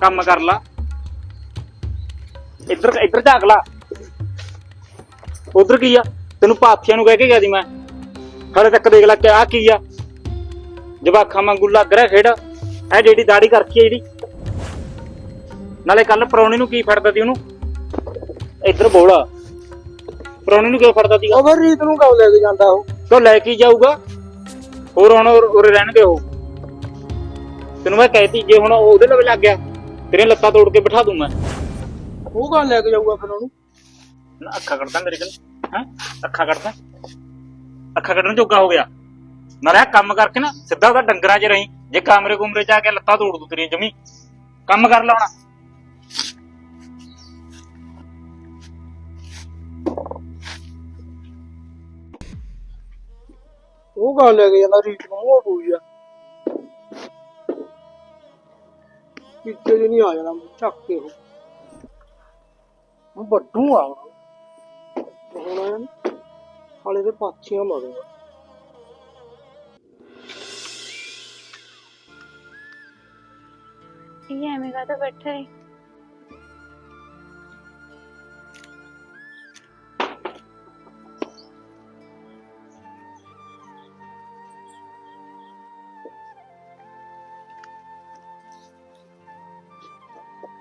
ਕੰਮ ਕਰ ਲਾ। ਇੱਧਰ ਇੱਧਰ ਝਾਕ ਲਾ। ਉਧਰ ਕੀ ਆ? ਤੈਨੂੰ ਪਾਥੀਆਂ ਨੂੰ ਕਹਿ ਕੇ ਗਿਆ ਸੀ ਮੈਂ। ਹਲੇ ਤੱਕ ਦੇਖ ਲੈ ਕਿ ਆ ਕੀ ਆ। ਜਵਾਖਾਂ ਵਾਂਗੂ ਲੱਗ ਰਿਹਾ ਖੇਡ। ਇਹ ਜਿਹੜੀ ਦਾੜੀ ਕਰਖੀ ਆ ਜਿਹੜੀ। ਨਾਲੇ ਕੱਲ ਪਰੌਣੇ ਨੂੰ ਕੀ ਫੜਦਾ ਸੀ ਉਹਨੂੰ? ਇੱਧਰ ਬੋਲ। ਪਰੌਣੇ ਨੂੰ ਕਿਉਂ ਫੜਦਾ ਸੀਗਾ? ਉਹ ਰੀਤ ਨੂੰ ਕਦੋਂ ਲੈ ਕੇ ਜਾਂਦਾ ਉਹ? ਕਿਉਂ ਲੈ ਕੇ ਜਾਊਗਾ? ਹੋਰ ਹੁਣ ਉਰ- ਉਰੇ ਰਹਿਣਗੇ ਉਹ। ਤੈਨੂੰ ਮੈਂ ਕਹਿਤੀ ਜੇ ਹੁਣ ਉਹਦੇ ਲਵੇ ਲੱਗ ਗਿਆ ਤੇਰੀਆਂ ਲੱਤਾਂ ਤੋੜ ਕੇ ਬਿਠਾ ਦੂੰ ਮੈਂ। ਉਹ ਕਦੋਂ ਲੈ ਕੇ ਜਾਊਗਾ ਫਿਰ ਉਹਨੂੰ? ਨਾ ਅੱਖਾਂ ਕੱਢਦਾ ਮੇਰੇ ਕੋਲ। ਹੈ? ਅੱਖਾਂ ਕੱਢਦਾ। ਅੱਖਾਂ ਕੱਢਣ ਜੋਗਾ ਹੋ ਗਿਆ। ਨਾਲੇ ਕੰਮ ਕਰਕੇ ਨਾ ਸਿੱਧਾ ਉਹਦਾ ਡੰਗਰਾਂ 'ਚ ਰਹੀਂ। ਜੇ ਕਮਰੇ ਕੁਮਰੇ 'ਚ ਆ ਕੇ ਲੱਤਾਂ ਤੋੜ ਦੂ ਤੇਰੀਆਂ ਜਮੀ। ਕੰਮ ਕਰ ਲਾਉਣਾ ਉਹ ਕਦੋਂ ਲੈ ਕੇ ਜਾਂਦਾ? ਰੀਤ ਨੂੰ ਉਹ ਪੂਈ ਆ ਜੇ ਨਹੀਂ ਆ ਜਾਣਾ ਮੂੰਹ ਕੇ ਉਹ। ਉਹ ਵੱਡੂ ਆ। ਹੁਣ ਆਇਆ ਨਾ ਹਾਲੇ ਤੇ ਪਾਥੀਆਂ ਮਾਰੂਗਾ ਇਹ ਐਵੇਂ ਕਾ ਤਾਂ ਬੈਠਾ ਹੈ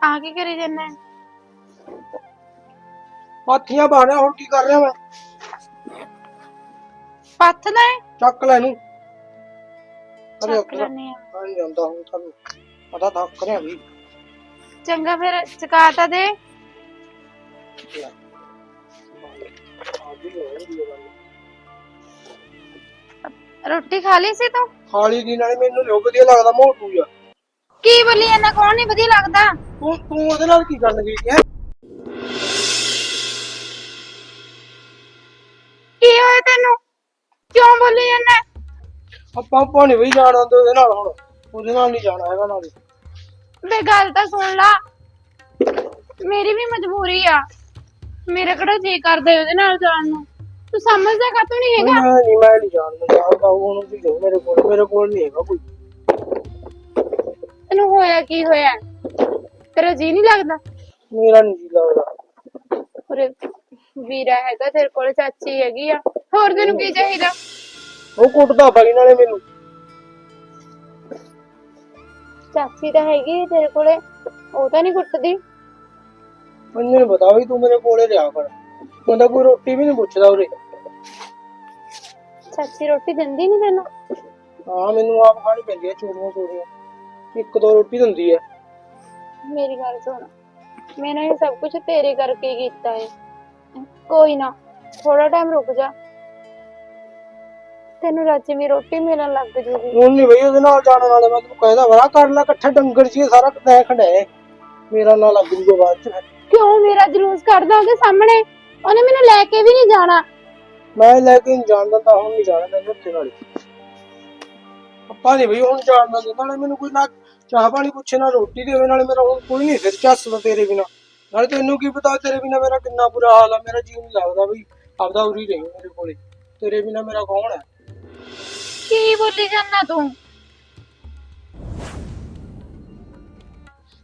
ਆ ਕੀ ਕਰੀ ਜੰਨਾ ਪਾਥੀਆਂ ਬਾਹਣਾ ਹੁਣ ਕੀ ਕਰ ਰਿਹਾ ਮੈਂ? ਪੱਥ ਲੈ। ਚੱਕ ਲੈ ਇਹਨੂੰ। ਅਰੇ ਚੱਕ ਉੱਤਰ ਲੈਨੇ ਆ ਨਹੀਂ ਜਾਂਦਾ ਹੁਣ ਤੁਹਾਨੂੰ। ਪਤਾ ਥੱਕ ਰਿਹਾ ਵੀ ਚੰਗਾ ਫਿਰ ਚਕਾ ਤਾਂ ਦੇ। ਲੈ। ਆ ਗੱਲ। ਰੋਟੀ ਖਾ ਲਈ ਸੀ ਤੂੰ? ਖਾਲੀ ਦੀ ਨਾਲੇ ਮੈਨੂੰ ਜੋ ਵਧੀਆ ਲੱਗਦਾ ਮੋਟੂ ਆ ਕੀ ਬੋਲੀ ਇਹਨਾਂ ਕੌਣ ਨਹੀਂ ਵਧੀਆ ਲੱਗਦਾ? ਤੂੰ ਤੂੰ ਉਹਦੇ ਨਾਲ ਕੀ ਕਰਨ ਗਈ ਹੈ? ਕੀ ਹੋਇਆ ਤੈਨੂੰ? ਕਿਉਂ ਬੋਲੀ ਜਾਂਦਾ? ਆਪਾਂ ਨਹੀਂ ਵੀ ਜਾਣਾ ਤੇ ਉਹਦੇ ਨਾਲ ਹੁਣ ਉਹਦੇ ਨਾਲ ਨਹੀਂ ਜਾਣਾ ਹੈਗਾ ਨਾਲੇ। ਬੇ ਗੱਲ ਤਾਂ ਸੁਣ ਲਾ। ਮੇਰੀ ਵੀ ਮਜਬੂਰੀ ਆ। ਮੇਰਾ ਕਿਹੜਾ ਜੀ ਕਰਦਾ ਉਹਦੇ ਨਾਲ ਜਾਣ ਨੂੰ? ਤੂੰ ਸਮਝਦਾ ਕਾ ਤੂੰ ਨਹੀਂ ਹੈਗਾ? ਨਹੀਂ ਮੈਂ ਨਹੀਂ ਜਾਣਦਾ ਜਾਣਦਾ ਉਹਨੂੰ ਵੀ ਮੇਰੇ ਕੋਲ ਮੇਰੇ ਕੋਲ ਨਹੀਂ ਹੈਗਾ ਕੋਈ। ਤੈਨੂੰ ਹੋਇਆ ਕੀ ਹੋਇਆ? ਤੇਰਾ ਜੀ ਨਹੀਂ ਲੱਗਦਾ? ਮੇਰਾ ਨਹੀਂ ਜੀ ਲੱਗਦਾ। ਉਰੇ ਵੀਰਾ ਹੈਗਾ ਤੇਰੇ ਕੋਲ ਚਾਚੀ ਹੈਗੀ ਆ। ਹੋਰ ਤੈਨੂੰ ਕੀ ਚਾਹੀਦਾ? ਉਹ ਕੁੱਟਦਾ ਬਾਈ ਨਾਲੇ ਮੈਨੂੰ। ਚਾਚੀ ਤਾਂ ਹੈਗੀ ਤੇਰੇ ਕੋਲੇ ਉਹ ਤਾਂ ਨਹੀਂ ਕੁੱਟਦੀ। ਮੈਨੂੰ ਨਹੀਂ ਪਤਾ ਵੀ ਤੂੰ ਮੇਰੇ ਕੋਲੇ ਰਿਹਾ ਕਰ। ਬੰਦਾ ਕੋਈ ਰੋਟੀ ਵੀ ਨਹੀਂ ਪੁੱਛਦਾ ਉਰੇ। ਚਾਚੀ ਰੋਟੀ ਦਿੰਦੀ ਨਹੀਂ ਤੈਨੂੰ? ਹਾਂ ਮੈਨੂੰ ਆਪ ਖਾਣੀ ਪੈਂਦੀ ਹੈ ਚੂਰੀਆਂ ਚੂਰੀਆਂ ਇੱਕ ਦੋ ਰੋਟੀ ਦਿੰਦੀ ਹੈ ਮੇਰੀ ਗੱਲ ਸੁਣ। ਮੈਨੇ ਇਹ ਸਭ ਕੁਝ ਤੇਰੇ ਕਰਕੇ ਹੀ ਕੀਤਾ ਹੈ ਕੋਈ ਨਾ ਥੋੜਾ ਟਾਈਮ ਰੁਕ ਜਾ। ਤੈਨੂੰ ਰਾਤੀ ਵੀ ਰੋਟੀ ਮਿਲਣ ਲੱਗ ਜੂਗੀ। ਹੁਣ ਨਹੀਂ ਬਈ ਉਹਦੇ ਨਾਲ ਜਾਣ ਵਾਲੇ ਮੈਂ ਤੈਨੂੰ ਕਹਿਦਾ ਵਾ ਕਰ ਲੈ ਇਕੱਠਾ ਡੰਗਰ ਜੀ ਸਾਰਾ ਤੈ ਖੰਡਾਏ ਮੇਰਾ ਨਾਲ ਲੱਗ ਜੂਗਾ ਬਾਅਦ ਚ। ਕਿਉਂ ਮੇਰਾ ਜਲੂਸ ਕਰਦਾ ਉਹਦੇ ਸਾਹਮਣੇ? ਉਹਨੇ ਮੈਨੂੰ ਲੈ ਕੇ ਵੀ ਨਹੀਂ ਜਾਣਾ। ਮੈਂ ਲੈ ਕੇ ਨਹੀਂ ਜਾਣ ਦਿੰਦਾ ਹੁਣ ਨਹੀਂ ਜਾਣਾ ਮੈਨੂੰ ਉੱਥੇ ਨਾਲੇ। ਪਪਾ ਨਹੀਂ ਬਈ ਹੁਣ ਜਾਣ ਦਿੰਦਾ ਨਾਲੇ ਮੈਨੂੰ ਕੋਈ ਨਾ ਚਾਹ ਪਾਣੀ ਪੁੱਛੇ ਨਾ ਰੋਟੀ ਦੇਵੇ ਨਾਲੇ ਮੇਰਾ ਹੁਣ ਕੋਈ ਨਹੀਂ ਸਿਰ ਚੱਸਦਾ ਤੇਰੇ ਬਿਨਾ। ਨਾਲੇ ਤੈਨੂੰ ਕੀ ਪਤਾ ਤੇਰੇ ਬਿਨਾ ਮੇਰਾ ਕਿੰਨਾ ਬੁਰਾ ਹਾਲ ਆ ਮੇਰਾ ਜੀਵ ਨਹੀਂ ਲੱਗਦਾ ਬਈ ਆਪਦਾ ਉਰੀ ਰਹੀ ਮੇਰੇ ਕੋਲੇ। ਤੇਰੇ ਬਿਨਾ ਮੇਰਾ ਕੌਣ ਹੈ ਕੀ ਬੋਲੀ ਜਾਂਦਾ ਤੂੰ?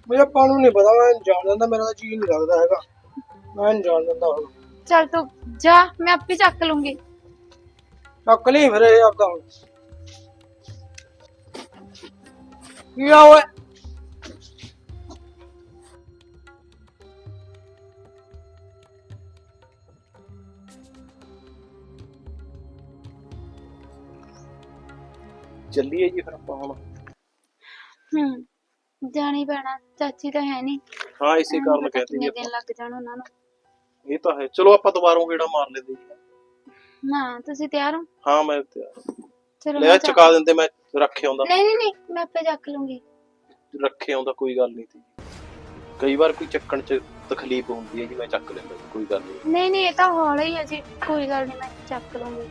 ਮੇਰਾ ਆਪਾਂ ਨੂੰ ਨਹੀਂ ਪਤਾ ਮੈਂ ਜਾਣ ਦਿੰਦਾ ਮੇਰਾ ਤਾਂ ਜੀ ਨਹੀਂ ਲੱਗਦਾ ਹੈਗਾ। ਮੈਂ ਨਹੀਂ ਜਾਣ ਦਿੰਦਾ ਹੁਣ। ਚੱਲ ਤੂੰ ਜਾ ਮੈਂ ਆਪੇ ਚੱਕ ਲੂੰਗੀ। ਚੱਕ ਲਈ ਫਿਰ ਇਹ ਆਪਦਾ ਹੁਣ। ਕੀ ਆ ਓਏ ਚੱਲੀਏ ਜੀ ਫਿਰ ਆਪਾਂ ਹੁਣ। ਹੂੰ ਜਾਣੀ ਪੈਣਾ ਚਾਚੀ ਤਾਂ ਹੈ ਨਹੀਂ। ਹਾਂ ਇਸੇ ਕਾਰਨ ਕਹਿੰਦੇ ਜੀ ਦਿਨ ਲੱਗ ਜਾਣ ਉਹਨਾਂ ਨੂੰ। ਇਹ ਤਾਂ ਹੈ। ਚਲੋ ਆਪਾਂ ਦੁਬਾਰਾ ਗੇੜਾ ਮਾਰ ਲੈਂਦੇ ਜੀ ਹਾਂ ਤੁਸੀਂ ਤਿਆਰ ਹੋ? ਹਾਂ ਮੈਂ ਤਿਆਰ। ਚਲੋ ਲੈ ਮੈਂ ਚੁਕਾ ਦਿੰਦੇ ਮੈਂ। ਰੱਖੇ ਆਉਂਦਾ। ਨਹੀਂ ਨਹੀਂ ਨਹੀਂ ਮੈਂ ਆਪੇ ਚੱਕ ਲੂੰਗੀ। ਰੱਖੇ ਆਉਂਦਾ ਕੋਈ ਗੱਲ ਨਹੀਂ ਤੀ ਕਈ ਵਾਰ ਕੋਈ ਚੱਕਣ ਚ ਤਕਲੀਫ ਹੁੰਦੀ ਹੈ ਜੀ ਮੈਂ ਚੱਕ ਲੈਂਦਾ ਕੋਈ ਗੱਲ ਨਹੀਂ। ਨਹੀਂ ਨਹੀਂ ਇਹ ਤਾਂ ਹੌਲਾ ਹੀ ਹੈ ਜੀ ਕੋਈ ਗੱਲ ਨਹੀਂ ਮੈਂ ਚੱਕ ਲੂੰਗੀ।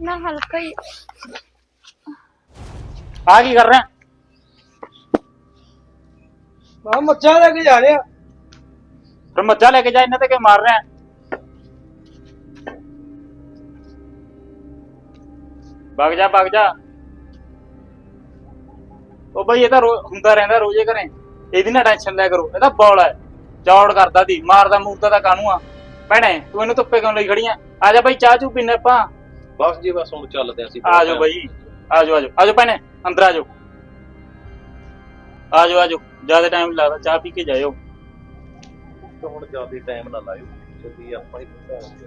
ਨਾ ਹਲਕਾ ਹੀ। ਆ ਕੀ ਕਰ ਰਿਹਾ? ਮੈਂ ਮੱਝਾਂ ਲੈ ਕੇ ਜਾ ਰਿਹਾ। ਫਿਰ ਮੱਝਾਂ ਲੈ ਕੇ ਜਾ ਇਹਨਾਂ ਤੇ ਕਿ ਮਾਰ ਰਿਹਾ? ਵਗ ਜਾ ਵਗ ਜਾ। ਉਹ ਬਈ ਇਹ ਤਾਂ ਰੋ- ਹੁੰਦਾ ਰਹਿੰਦਾ ਰੋਜ਼ੇ ਘਰੇ। ਇਹਦੀ ਨਾ ਟੈਨਸ਼ਨ ਲਿਆ ਕਰੋ। ਇਹ ਤਾਂ ਬੌਲ ਹੈ। ਚੌੜ ਕਰਦਾ ਦੀ ਮਾਰਦਾ ਮੂਰਦਾ ਤਾਂ ਕਾਹਨੂੰ ਆ? ਭੈਣੇ ਤੂੰ ਇਹਨੂੰ ਧੁੱਪੇ ਕਿਉਂ ਲਈ ਖੜੀਆਂ ਆ? ਜਾ ਬਈ ਚਾਹ ਚੂ ਪੀਨੇ ਆਪਾਂ। ਬਸ ਜੀ ਬਸ ਹੁਣ ਚੱਲਦੇ ਅਸੀਂ ਆ ਜਾਓ ਬਈ। ਆ ਜਾਓ ਆ ਜਾਓ। ਆ ਜਾਓ ਭੈਣੇ ਅੰਦਰ ਆ ਜਾਓ। ਆ ਜਾਓ ਆ ਜਾਓ। ਜ਼ਿਆਦਾ ਟਾਈਮ ਨੀ ਲੱਗਦਾ ਚਾਹ ਪੀ ਕੇ ਜਾਇਓ। ਤੇ ਹੁਣ ਜ਼ਿਆਦਾ ਟਾਈਮ ਨਾ ਲਾਇਓ। ਜਲਦੀ ਆਪਾਂ ਹੀ ਪਹੁੰਚਾਂਗੇ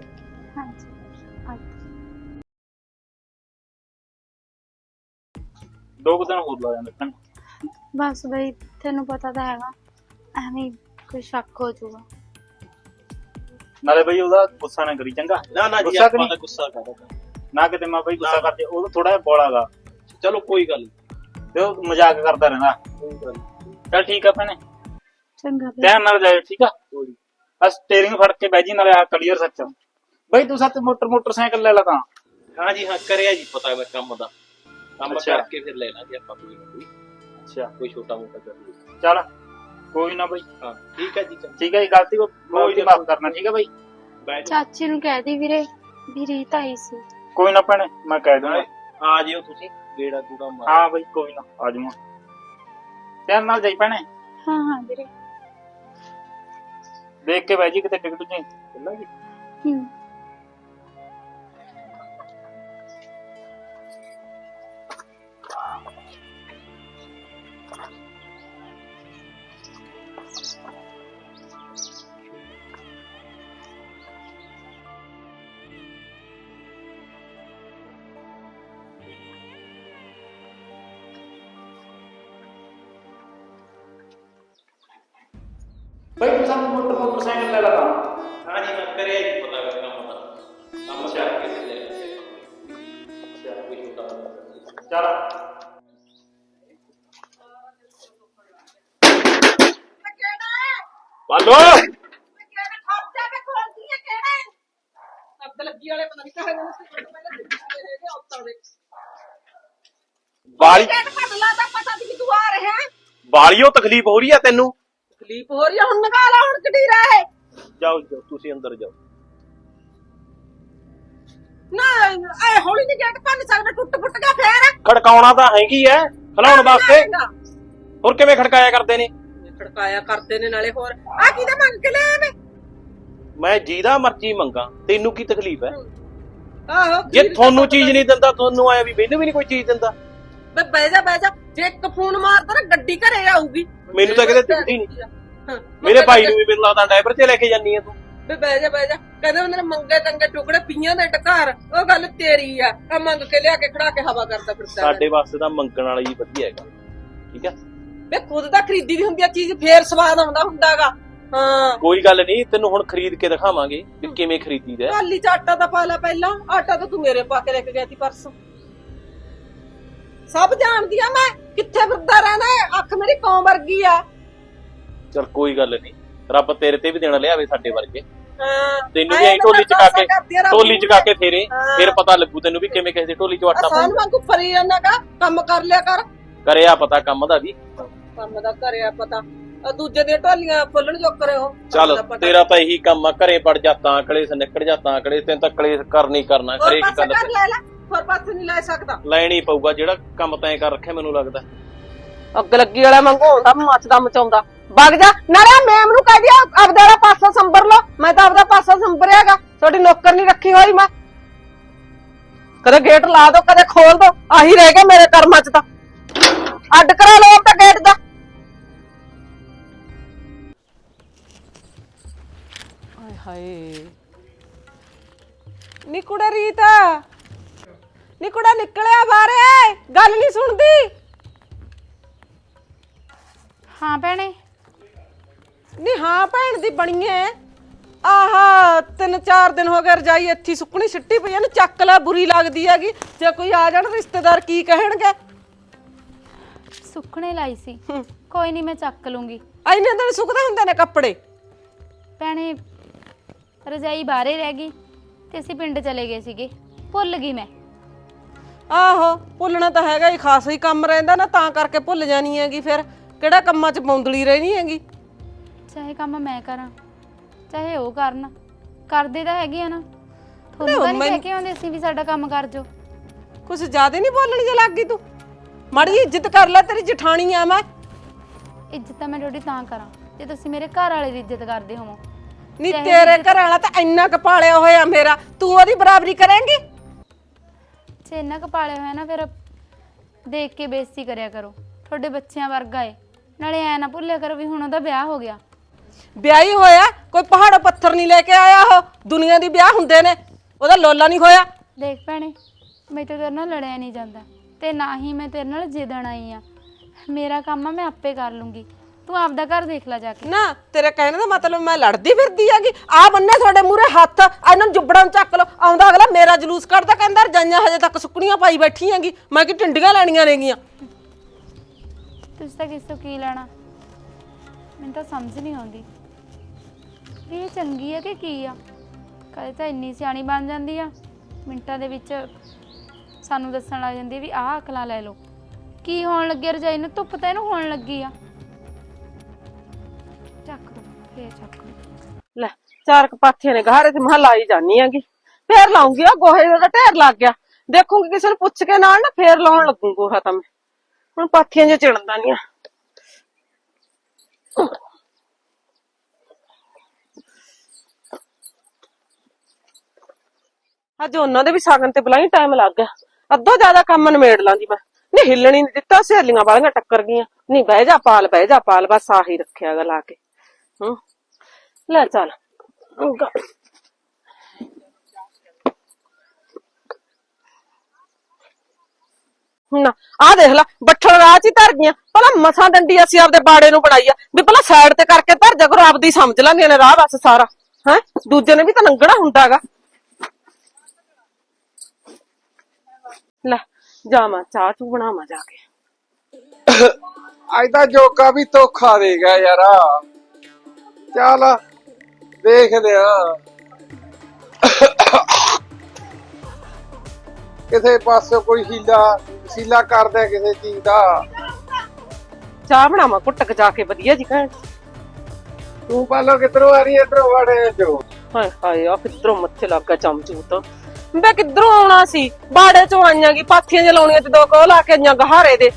ਹਾਂਜੀ। ਦੋ ਕੁ ਦਿਨ ਹੋਰ ਲਾ ਜਾਂਦੇ ਭੈਣੇ। ਬਸ ਬਈ ਤੈਨੂੰ ਪਤਾ ਤਾਂ ਹੈਗਾ ਐਵੇਂ ਕੋਈ ਸ਼ੱਕ ਹੋ ਜਾਊਗਾ। ਨਾਲੇ ਬਈ ਉਹਦਾ ਗੁੱਸਾ ਨਾ ਕਰੀ ਚੰਗਾ? ਨਾ ਨਾ ਜੀ ਗੁੱਸਾ ਆਪਾਂ? ਤਾਂ ਗੁੱਸਾ ਕਰਦਾ ਨਾ ਕਿਤੇ ਮੈਂ ਬਈ ਗੁੱਸਾ ਨਾ। ਕਰਦੇ ਉਹ ਥੋੜਾ ਜਿਹਾ ਬੋਲਾਗਾ ਚਲੋ ਕੋਈ ਗੱਲ ਨਹੀਂ ਤੇ ਉਹ ਮਜ਼ਾਕ ਕਰਦਾ ਰਹਿੰਦਾ। ਕੋਈ ਗੱਲ ਨੀ, ਚਲ ਠੀਕ ਆ ਭੈਣੇ। ਚੰਗਾ ਬਈ ਧਿਆਨ ਨਾਲ ਜਾਇਓ ਠੀਕ ਆ? ਕੋਈ ਨੀ। ਆ ਸਟੀਅਰਿੰਗ ਫੜ ਕੇ ਬਹਿ ਜੀ ਨਾਲੇ ਆ ਕਲੀਅਰ ਸੱਚ। ਬਈ ਤੂੰ ਸੱਤ ਮੋਟਰ ਮੋਟਰਸਾਈਕਲ ਲੈ ਲਾ ਤਾਂ। ਹਾਂ ਜੀ ਹਾਂ ਕਰਿਆ ਜੀ ਪਤਾ ਮੈਂ ਕੰਮ ਦਾ। ਕੰਮ ਅੱਛਾ। ਕਰਕੇ ਫਿਰ ਲੈ ਲਾਂਗੇ ਆਪਾਂ ਕੋਈ ਨਾ ਕੋਈ। ਅੱਛਾ। ਕੋਈ ਛੋਟਾ ਮੋਟਾ ਕਰ ਲਈਏ ਚੱਲ ਕੋਈ ਨਾ ਬਈ। ਹਾਂ ਠੀਕ ਹੈ ਜੀ ਠੀਕ ਹੈ ਜੀ ਗਲਤੀ ਕੋ ਕੋਈ ਨਾ। ਮਾਫ ਕਰਨਾ ਠੀਕ ਹੈ ਬਈ? ਬੈਠ ਚਾਚੀ ਨੂੰ ਕਹਿ ਦੀ ਵੀਰੇ ਵੀ ਰੀਤ ਆਈ ਸੀ। ਕੋਈ ਨਾ ਭੈਣੇ ਮੈਂ ਕਹਿ ਦੂੰਗਾ। ਆ ਜਿਓ ਤੁਸੀਂ ਗੇੜਾ ਗੂੜਾ ਮਾਰ। ਹਾਂ ਬਈ ਕੋਈ ਨਾ ਆ ਜਾਊਂਗਾ ਧਿਆਨ ਨਾਲ ਜਾਈ ਭੈਣੇ। ਹਾਂ ਹਾਂ ਵੀਰੇ। ਦੇਖ ਕੇ ਬਹਿ ਜੀ ਕਿਤੇ ਟਿਕਟ ਜੀ ਚੱਲਾਂਗੇ? ਹੂੰ ਬਈ ਤੂੰ ਸੱਤ ਮੋਟਰ ਮੋਟਰਸਾਈਕਲ ਲੈ ਲਾ ਤਾਂ ਹਾਂ ਜੀ ਹਾਂ। ਕਰਿਆ ਜੀ ਪਤਾ ਮੈਂ ਕੰਮ ਦਾ ਕੰਮ ਕਰਕੇ ਫਿਰ ਲੈ ਲਾਂਗੇ ਅੱਛਾ ਕੋਈ ਕਰ ਲਈਏ। ਚੱਲ ਬਾਲੋ ਬਾਲੀ ਬਾਲੀਓ ਤਕਲੀਫ ਹੋ ਰਹੀ ਆ ਤੈਨੂੰ ਤਕਲੀਫ ਹੋ ਰਹੀ ਆ ਹੁਣ ਨਿਕਾਲਾ ਹੁਣ ਕਟੀਰਾ ਹੈ ਜਾਓ ਜਾਓ ਤੁਸੀਂ ਅੰਦਰ ਜਾਓ। ਨਾ ਐ ਹੌਲੀ ਨਹੀਂ ਗੇਟ ਭੰਨ ਸਕਦਾ ਟੁੱਟ ਫੁੱਟ ਗਿਆ ਫੇਰ। ਖੜਕਾਉਣਾ ਤਾਂ ਹੈਗੀ ਐ ਖਲਾਉਣ ਵਾਸਤੇ। ਹੋਰ ਕਿਵੇਂ ਖੜਕਾਇਆ ਕਰਦੇ ਨੇ? ਖੜਕਾਇਆ ਕਰਦੇ ਨੇ ਨਾਲੇ ਹੋਰ। ਆ ਕਿਹਦਾ ਮੰਗ ਕੇ ਲਿਆ ਨੇ? ਮੈਂ ਜਿਹਦਾ ਮਰਜ਼ੀ ਮੰਗਾ ਤੈਨੂੰ ਕੀ ਤਕਲੀਫ ਹੈ। ਆਹੋ ਜੇ ਤੁਹਾਨੂੰ ਚੀਜ਼ ਨਹੀਂ ਦਿੰਦਾ ਤੁਹਾਨੂੰ ਆਇਆ ਵੀ ਮੈਨੂੰ ਵੀ ਨਹੀਂ ਕੋਈ ਚੀਜ਼ ਦਿੰਦਾ। ਬੇ ਬਹਿ ਜਾ ਬਹਿ ਜਾ। ਜੇ ਇੱਕ ਫੋਨ ਮਾਰਦਾ ਨਾ ਗੱਡੀ ਘਰੇ ਆਊਗੀ। ਮੈਨੂੰ ਤਾਂ ਕਿਤੇ ਦਿਖਦੀ ਨਹੀਂ ਹਾਂ, ਮੇਰੇ ਭਾਈ ਨੂੰ ਵੀ ਮੈਨੂੰ ਲੱਗਦਾ ਡਰਾਈਵਰ ਤੇ ਲੈ ਕੇ ਜਾਨੀ ਆ ਤੂੰ। ਬੇ ਬਹਿ ਜਾ ਬਹਿ ਜਾ। ਕਹਿੰਦੇ ਉਹਨਾਂ ਨੇ ਮੰਗੇ ਟੰਗੇ ਟੁਕੜੇ ਪੀਆਂ ਦੇ ਟਕਾਰ ਉਹ ਗੱਲ ਤੇਰੀ ਆ। ਆ ਮੰਗ ਕੇ ਲਿਆ ਕੇ ਖੜਾ ਕੇ ਹਵਾ ਕਰਦਾ ਫਿਰਦਾ। ਸਾਡੇ ਵਾਸਤੇ ਤਾਂ ਮੰਗਣ ਵਾਲਾ ਹੀ ਵਧੀਆ ਹੈਗਾ। ਠੀਕ ਹੈ ਬੇ ਖੁਦ ਤਾਂ ਖਰੀਦੀ ਦੀ ਹੁੰਦੀ ਆ ਚੀਜ਼ ਫੇਰ ਸਵਾਦ ਆਉਂਦਾ ਹੁੰਦਾਗਾ। ਹਾਂ। ਕੋਈ ਗੱਲ ਨਹੀਂ ਤੈਨੂੰ ਹੁਣ ਖਰੀਦ ਕੇ ਦਿਖਾਵਾਂਗੇ ਕਿ ਕਿਵੇਂ ਖਰੀਦੀਦਾ ਹੈ। ਕਾਲੀ ਚ ਆਟਾ ਤਾਂ ਪਾ ਲੈ ਪਹਿਲਾਂ। ਆਟਾ ਤਾਂ ਤੂੰ ਮੇਰੇ ਪਾ ਕੇ ਲੈ ਕੇ ਗਿਆ ਸੀ ਪਰਸੋਂ। ਸਭ ਜਾਣਦੀ ਆ ਮੈਂ ਕਿੱਥੇ ਫਿਰਦਾ ਰਹਿਣਾ ਹੈ? ਅੱਖ ਮੇਰੀ ਕੌਮ ਵਰਗੀ ਆ। ਚੱਲ ਕੋਈ ਗੱਲ ਨਹੀਂ। ਰੱਬ ਤੇਰੇ ਤੇ ਵੀ ਦੇਣਾ ਲਿਆਵੇ ਸਾਡੇ ਵਰਗੇ। ਹਾਂ। ਤੈਨੂੰ ਵੀ ਐਂ ਢੋਲੀ ਚਕਾ ਕੇ ਢੋਲੀ ਚਕਾ ਕੇ ਫੇਰੇ। ਹਾਂ। ਫਿਰ ਪਤਾ ਲੱਗੂ ਤੈਨੂੰ ਵੀ ਕਿਵੇਂ ਕਿਸੇ ਦੀ ਢੋਲੀ ਚ ਆਟਾ ਆਸਾਨ ਪਾਉਂਦਾ। ਵਾਂਗੂ ਫਰੀ ਰਹਿਣਾ ਕਾ ਕੰਮ ਕਰ ਲਿਆ ਕਰ। ਕਰਿਆ ਪਤਾ ਕੰਮ ਦਾ ਵੀ। ਕੰਮ ਦਾ ਕਰਿਆ ਪਤਾ। ਆ ਦੂਜੇ ਦੀਆਂ ਢੋਲੀਆਂ ਫੁੱਲਣ ਜੋ ਕਰੇ ਹੋ ਚੱਲ ਤੇਰਾ ਤਾਂ ਇਹੀ ਕੰਮ ਆ ਘਰੇ ਪੜ ਜਾ ਤਾਂ ਕਲੇਸ਼ ਨਿਕਲ ਜਾ ਤਾਂ ਕਲੇਸ਼ ਤੈਨੂੰ ਤਾਂ ਕਲੇਸ਼ ਕਰਨੀ ਕਰਨਾ ਹੋਰ ਪਾਸੇ ਗੱਲ ਕਰ ਲੈ ਲੈ। ਹੋਰ ਪਾਸੇ ਨਹੀਂ ਲੈ ਸਕਦਾ। ਲੈਣੀ ਪਊਗਾ ਜਿਹੜਾ ਕੰਮ ਤੈਂ ਕਰ ਰੱਖਿਆ ਮੈਨੂੰ ਲੱਗਦਾ। ਅੱਗ ਲੱਗੀ ਵਾਲਾ ਮੰਗੋ ਹੁੰਦਾ ਮੱਚਦਾ ਮਚਾਉਂਦਾ। ਵਗ ਜਾ। ਨਾਲੇ ਮੈਮ ਨੂੰ ਕਹਿ ਦਿਆ ਆਪਦਾ ਵਾਲਾ ਪਾਸਾ ਸੰਭਰ ਲਓ। ਮੈਂ ਤਾਂ ਆਪਦਾ ਪਾਸਾ ਸੰਭਰਿਆਗਾ ਤੁਹਾਡੀ ਨੌਕਰ ਨਹੀਂ ਰੱਖੀ ਹੋਈ ਮੈਂ। ਕਦੇ ਗੇਟ ਲਾ ਦੋ ਕਦੇ ਖੋਲ ਦੋ ਆਹੀ ਰਹਿ ਗਿਆ ਮੇਰੇ ਕਰਮਾਂ ਚ ਤਾਂ। ਅੱਡ ਕਰਾ ਲਓ ਆਪਦਾ ਗੇਟ ਦਾ। ਹਾਏ ਹਾਏ। ਨਿਕੁੜਾ ਰੀਤਾ। ਨਿਕੁੜਾ ਨਿਕਲਿਆ ਬਾਹਰੇ ਗੱਲ ਨਹੀਂ ਸੁਣਦੀ। ਹਾਂ ਭੈਣੇ। ਨੀ ਹਾਂ ਭੈਣ ਦੀ ਬਣੀਏ ਆਹਾ ਤਿੰਨ ਚਾਰ ਦਿਨ ਹੋ ਗਏ ਰਜਾਈ ਇੱਥੇ ਹੀ ਸੁੱਕਣੀ ਸਿੱਟੀ ਪਈ ਇਹਨੂੰ ਚੱਕ ਲੈ ਬੁਰੀ ਲੱਗਦੀ ਹੈਗੀ। ਜੇ ਕੋਈ ਆ ਜਾਣ ਰਿਸ਼ਤੇਦਾਰ ਕੀ ਕਹਿਣਗੇ? ਸੁੱਕਣੇ ਲਾਈ ਸੀ। ਕੋਈ ਨਹੀਂ ਮੈਂ ਚੱਕ ਲੂੰਗੀ। ਐਨੇ ਦਿਨ ਸੁੱਕਦੇ ਹੁੰਦੇ ਨੇ ਕੱਪੜੇ। ਭੈਣੇ ਰਜਾਈ ਬਾਹਰੇ ਰਹਿ ਗਈ ਤੇ ਅਸੀਂ ਪਿੰਡ ਚਲੇ ਗਏ ਸੀਗੇ। ਭੁੱਲ ਗਈ ਮੈਂ। ਆਹੋ ਭੁੱਲਣਾ ਤਾਂ ਹੈਗਾ ਹੀ ਖਾਸ ਹੀ ਕੰਮ ਰਹਿੰਦਾ ਨਾ ਤਾਂ ਕਰਕੇ ਭੁੱਲ ਜਾਣੀ ਹੈਗੀ ਫਿਰ। ਕਿਹੜਾ ਕੰਮਾਂ 'ਚ ਬੌਂਦਲੀ ਰਹਿਣੀ ਹੈਗੀ? ਚਾਹੇ ਕੰਮ ਮੈਂ ਕਰਾਂ ਚਾਹੇ ਉਹ ਕਰਨ ਕਰਦੇ ਤਾਂ ਹੈਗੇ ਆ ਨਾ। ਤੁਹਾਨੂੰ ਤਾਂ ਨਹੀਂ ਕਹਿ ਕੇ ਆਉਂਦੇ ਸੀ ਵੀ ਸਾਡਾ ਕੰਮ ਕਰ ਜੋ ਕੁਛ ਜ਼ਿਆਦਾ ਨਹੀਂ ਬੋਲਣ ਜੇ ਲੱਗ ਗਈ ਤੂੰ? ਮਾੜੀ ਜਿਹੀ ਇੱਜ਼ਤ ਕਰ ਲੈ ਤੇਰੀ ਜਠਾਣੀ ਆ ਮੈਂ। ਇੱਜ਼ਤ ਤਾਂ ਮੈਂ ਤੁਹਾਡੀ ਤਾਂ ਕਰਾਂ ਜੇ ਤੁਸੀਂ ਮੇਰੇ ਘਰ ਵਾਲੇ ਦੀ ਇੱਜ਼ਤ ਕਰਦੇ ਹੋਵੋ। ਨਹੀਂ ਤੇਰੇ ਘਰ ਵਾਲਾ ਤਾਂ ਇੰਨਾ ਕੁ ਪਾਲਿਆ ਹੋਇਆ ਮੇਰਾ। ਤੂੰ ਉਹਦੀ ਬਰਾਬਰੀ ਕਰੇਂਗੀ? ਜੇ ਇੰਨਾ ਕੁ ਪਾਲਿਆ ਹੋਇਆ ਨਾ ਫਿਰ ਦੇਖ ਕੇ ਬੇਇੱਜ਼ਤੀ ਕਰਿਆ ਕਰੋ। ਤੁਹਾਡੇ ਬੱਚਿਆਂ ਵਰਗਾ ਏ। ਨਾਲੇ ਐ ਨਾ ਭੁੱਲਿਆ ਕਰੋ ਵੀ ਹੁਣ ਉਹਦਾ ਵਿਆਹ ਹੋ ਗਿਆ। ਵਿਆਹੀ ਹੋਇਆ? ਕੋਈ ਪਹਾੜੋਂ ਪੱਥਰ ਨਹੀਂ ਲੈ ਕੇ ਆਇਆ ਉਹ? ਦੁਨੀਆ ਦੀ ਵਿਆਹ ਹੁੰਦੇ ਨੇ। ਉਹਦਾ ਲੋਲਾ ਨਹੀਂ ਹੋਇਆ? ਦੇਖ ਭੈਣੇ ਮੈਂ ਤਾਂ ਤੇਰੇ ਨਾਲ ਲੜਿਆ ਨਹੀਂ ਜਾਂਦਾ। ਤੇ ਨਾ ਹੀ ਮੈਂ ਤੇਰੇ ਨਾਲ ਜਿੱਦਣ ਆਈ ਆ। ਮੇਰਾ ਕੰਮ ਆ ਮੈਂ ਆਪੇ ਕਰ ਲੂੰਗੀ। ਤੂੰ ਆਪਦਾ ਘਰ ਦੇਖ ਲੈ ਜਾ ਕੇ। ਨਾ ਤੇਰੇ ਕਹਿਣ ਦਾ ਮਤਲਬ ਮੈਂ ਲੜਦੀ ਫਿਰਦੀ ਆਗੀ ਆ ਬੰਨੇ ਤੁਹਾਡੇ ਮੂਰੇ ਹੱਥ ਇਹਨਾਂ ਨੂੰ ਜੁਬੜਾਂ ਨੂੰ ਚੱਕ ਲਓ। ਆਉਂਦਾ ਅਗਲਾ ਮੇਰਾ ਜਲੂਸ ਕੱਢਦਾ ਕਹਿੰਦਾ ਰਜਾਈਆਂ ਹਜੇ ਤੱਕ ਸੁੱਕਣੀਆਂ ਪਾਈ ਬੈਠੀ ਆਂਗੀ ਮੈਂ ਕਿ ਟਿੰਡੀਆਂ ਲੈਣੀਆਂ ਨੇਗੀਆਂ। ਤੁਸੀਂ ਤਾਂ ਕਿਸ ਤੋਂ ਕੀ ਲੈਣਾ? ਮੈਨੂੰ ਤਾਂ ਸਮਝ ਨਹੀਂ ਆਉਂਦੀ। ਵੀ ਇਹ ਚੰਗੀ ਆ ਕਿ ਕੀ ਆ? ਕਦੇ ਤਾਂ ਇੰਨੀ ਸਿਆਣੀ ਬਣ ਜਾਂਦੀ ਆ। ਮਿੰਟਾਂ ਦੇ ਵਿੱਚ ਸਾਨੂੰ ਦੱਸਣ ਲੱਗ ਜਾਂਦੀ ਆ ਵੀ ਆਹ ਅਕਲਾਂ ਲੈ ਲਓ। ਕੀ ਹੋਣ ਲੱਗੀ ਆ ਰਜਾਈ ਨੂੰ? ਧੁੱਪ ਤਾਂ ਇਹਨੂੰ ਹੋਣ ਲੱਗੀ ਆ। ਫੇਰ ਚੱਕ ਦੋ ਲੈ ਚਾਰ ਕਪਾਥੀਆਂ ਨੇ ਗਹਾਰੇ ਤੇ ਮਹਾਂ ਲਾਈ ਜਾਨੀ ਆਂਗੀ ਫੇਰ ਲਾਉਂਗੀ ਆ ਗੋਹੇ ਦਾ ਢੇਰ ਲੱਗ ਗਿਆ। ਦੇਖੂੰਗੀ ਕਿਸੇ ਨੂੰ ਪੁੱਛ ਕੇ ਨਾਲ ਨਾ, ਫੇਰ ਲਾਉਣ ਲੱਗੂ ਗੋਹਾ ਤਾਂ ਮੈਂ। ਹੁਣ ਪਾਥੀਆਂ ਜੇ ਚਿੜਦਾ ਨਹੀਂ ਅੱਜ ਉਹਨਾਂ ਦੇ ਵੀ ਸਾਗਨ ਤੇ ਬਲਾਈ ਟਾਈਮ ਲੱਗ ਗਿਆ। ਅੱਧੋ ਜ਼ਿਆਦਾ ਕੰਮ ਨਿਮੇੜ ਲਾਂਦੀ ਮੈਂ। ਨਹੀਂ ਹਿੱਲਣੀ ਨਹੀਂ ਦਿੱਤਾ, ਸਹੇਲੀਆਂ ਵਾਲੀਆਂ ਟੱਕਰ ਗਈਆਂ। ਨਹੀਂ ਬਹਿ ਜਾ, ਪਾਲ, ਬਹਿ ਜਾ, ਪਾਲ, ਬਸ ਆਹੀ ਰੱਖਿਆਗਾ ਲਾ ਕੇ। ਹੂੰ। ਲੈ ਚੱਲ। ਗ- ਨਾ ਆ ਦੇਖ ਲੈ, ਬੱਠਲ ਰਾਹ ਚ ਹੀ ਧਰ ਗਈਆਂ। ਭਲਾ ਮਸਾਂ ਡੰਡੀ ਅਸੀਂ ਆਪਦੇ ਬਾੜੇ ਨੂੰ ਬਣਾਈ ਆ। ਵੀ ਭਲਾ ਸਾਈਡ ਤੇ ਕਰਕੇ ਧਰ ਜਾ ਕਰੋ ਆਪਦੀ ਸਮਝ ਲੈਂਦੀਆਂ ਨੇ ਰਾਹ ਬਸ ਸਾਰਾ। ਹੈ? ਦੂਜੇ ਨੇ ਵੀ ਤਾਂ ਲੰਘਣਾ ਹੁੰਦਾਗਾ ਲੈ ਜਾਵਾਂ ਚਾਹ ਚੂ ਬਣਾਵਾਂ ਜਾ ਕੇ। ਅੱਜ ਤਾਂ ਜੋਕਾ ਵੀ ਧੋਖਾ ਦੇ ਗਿਆ ਯਾਰ। ਚੱਲ ਦੇਖਦੇ ਆ। ਕਿਸੇ ਪਾਸੇ ਕੋਈ ਹੀਲਾ ਸੀਲਾ ਕਰਦਾ ਕਿਸੇ ਚੀਜ਼ ਦਾ। ਚਾਹ ਬਣਾਵਾਂ ਕੁੱਟਕ ਜਾ ਕੇ ਵਧੀਆ ਜੀ ਕਹਿਣ ਤੂੰ ਪਾਲੋ ਕਿਧਰੋਂ ਆ ਰਹੀ ਇਧਰੋਂ ਵਾੜੇ ਜੋ। ਹਾਏ ਹਾਏ ਆ ਕਿੱਧਰੋਂ ਮੱਥੇ ਲੱਗ ਗਿਆ ਚਮਚੂਤ ਮੈਂ ਕਿੱਧਰੋਂ ਆਉਣਾ ਸੀ? ਬਾੜੇ ਚੋਂ ਆਈਆਂ ਕੀ ਪਾਥੀਆਂ ਜਿਹਾ ਲਾਉਣੀਆਂ ਤੇ ਦੋ ਕੋਲ ਲਾ ਕੇ ਆਈਆਂ ਗਹਾਰੇ ਦੇ।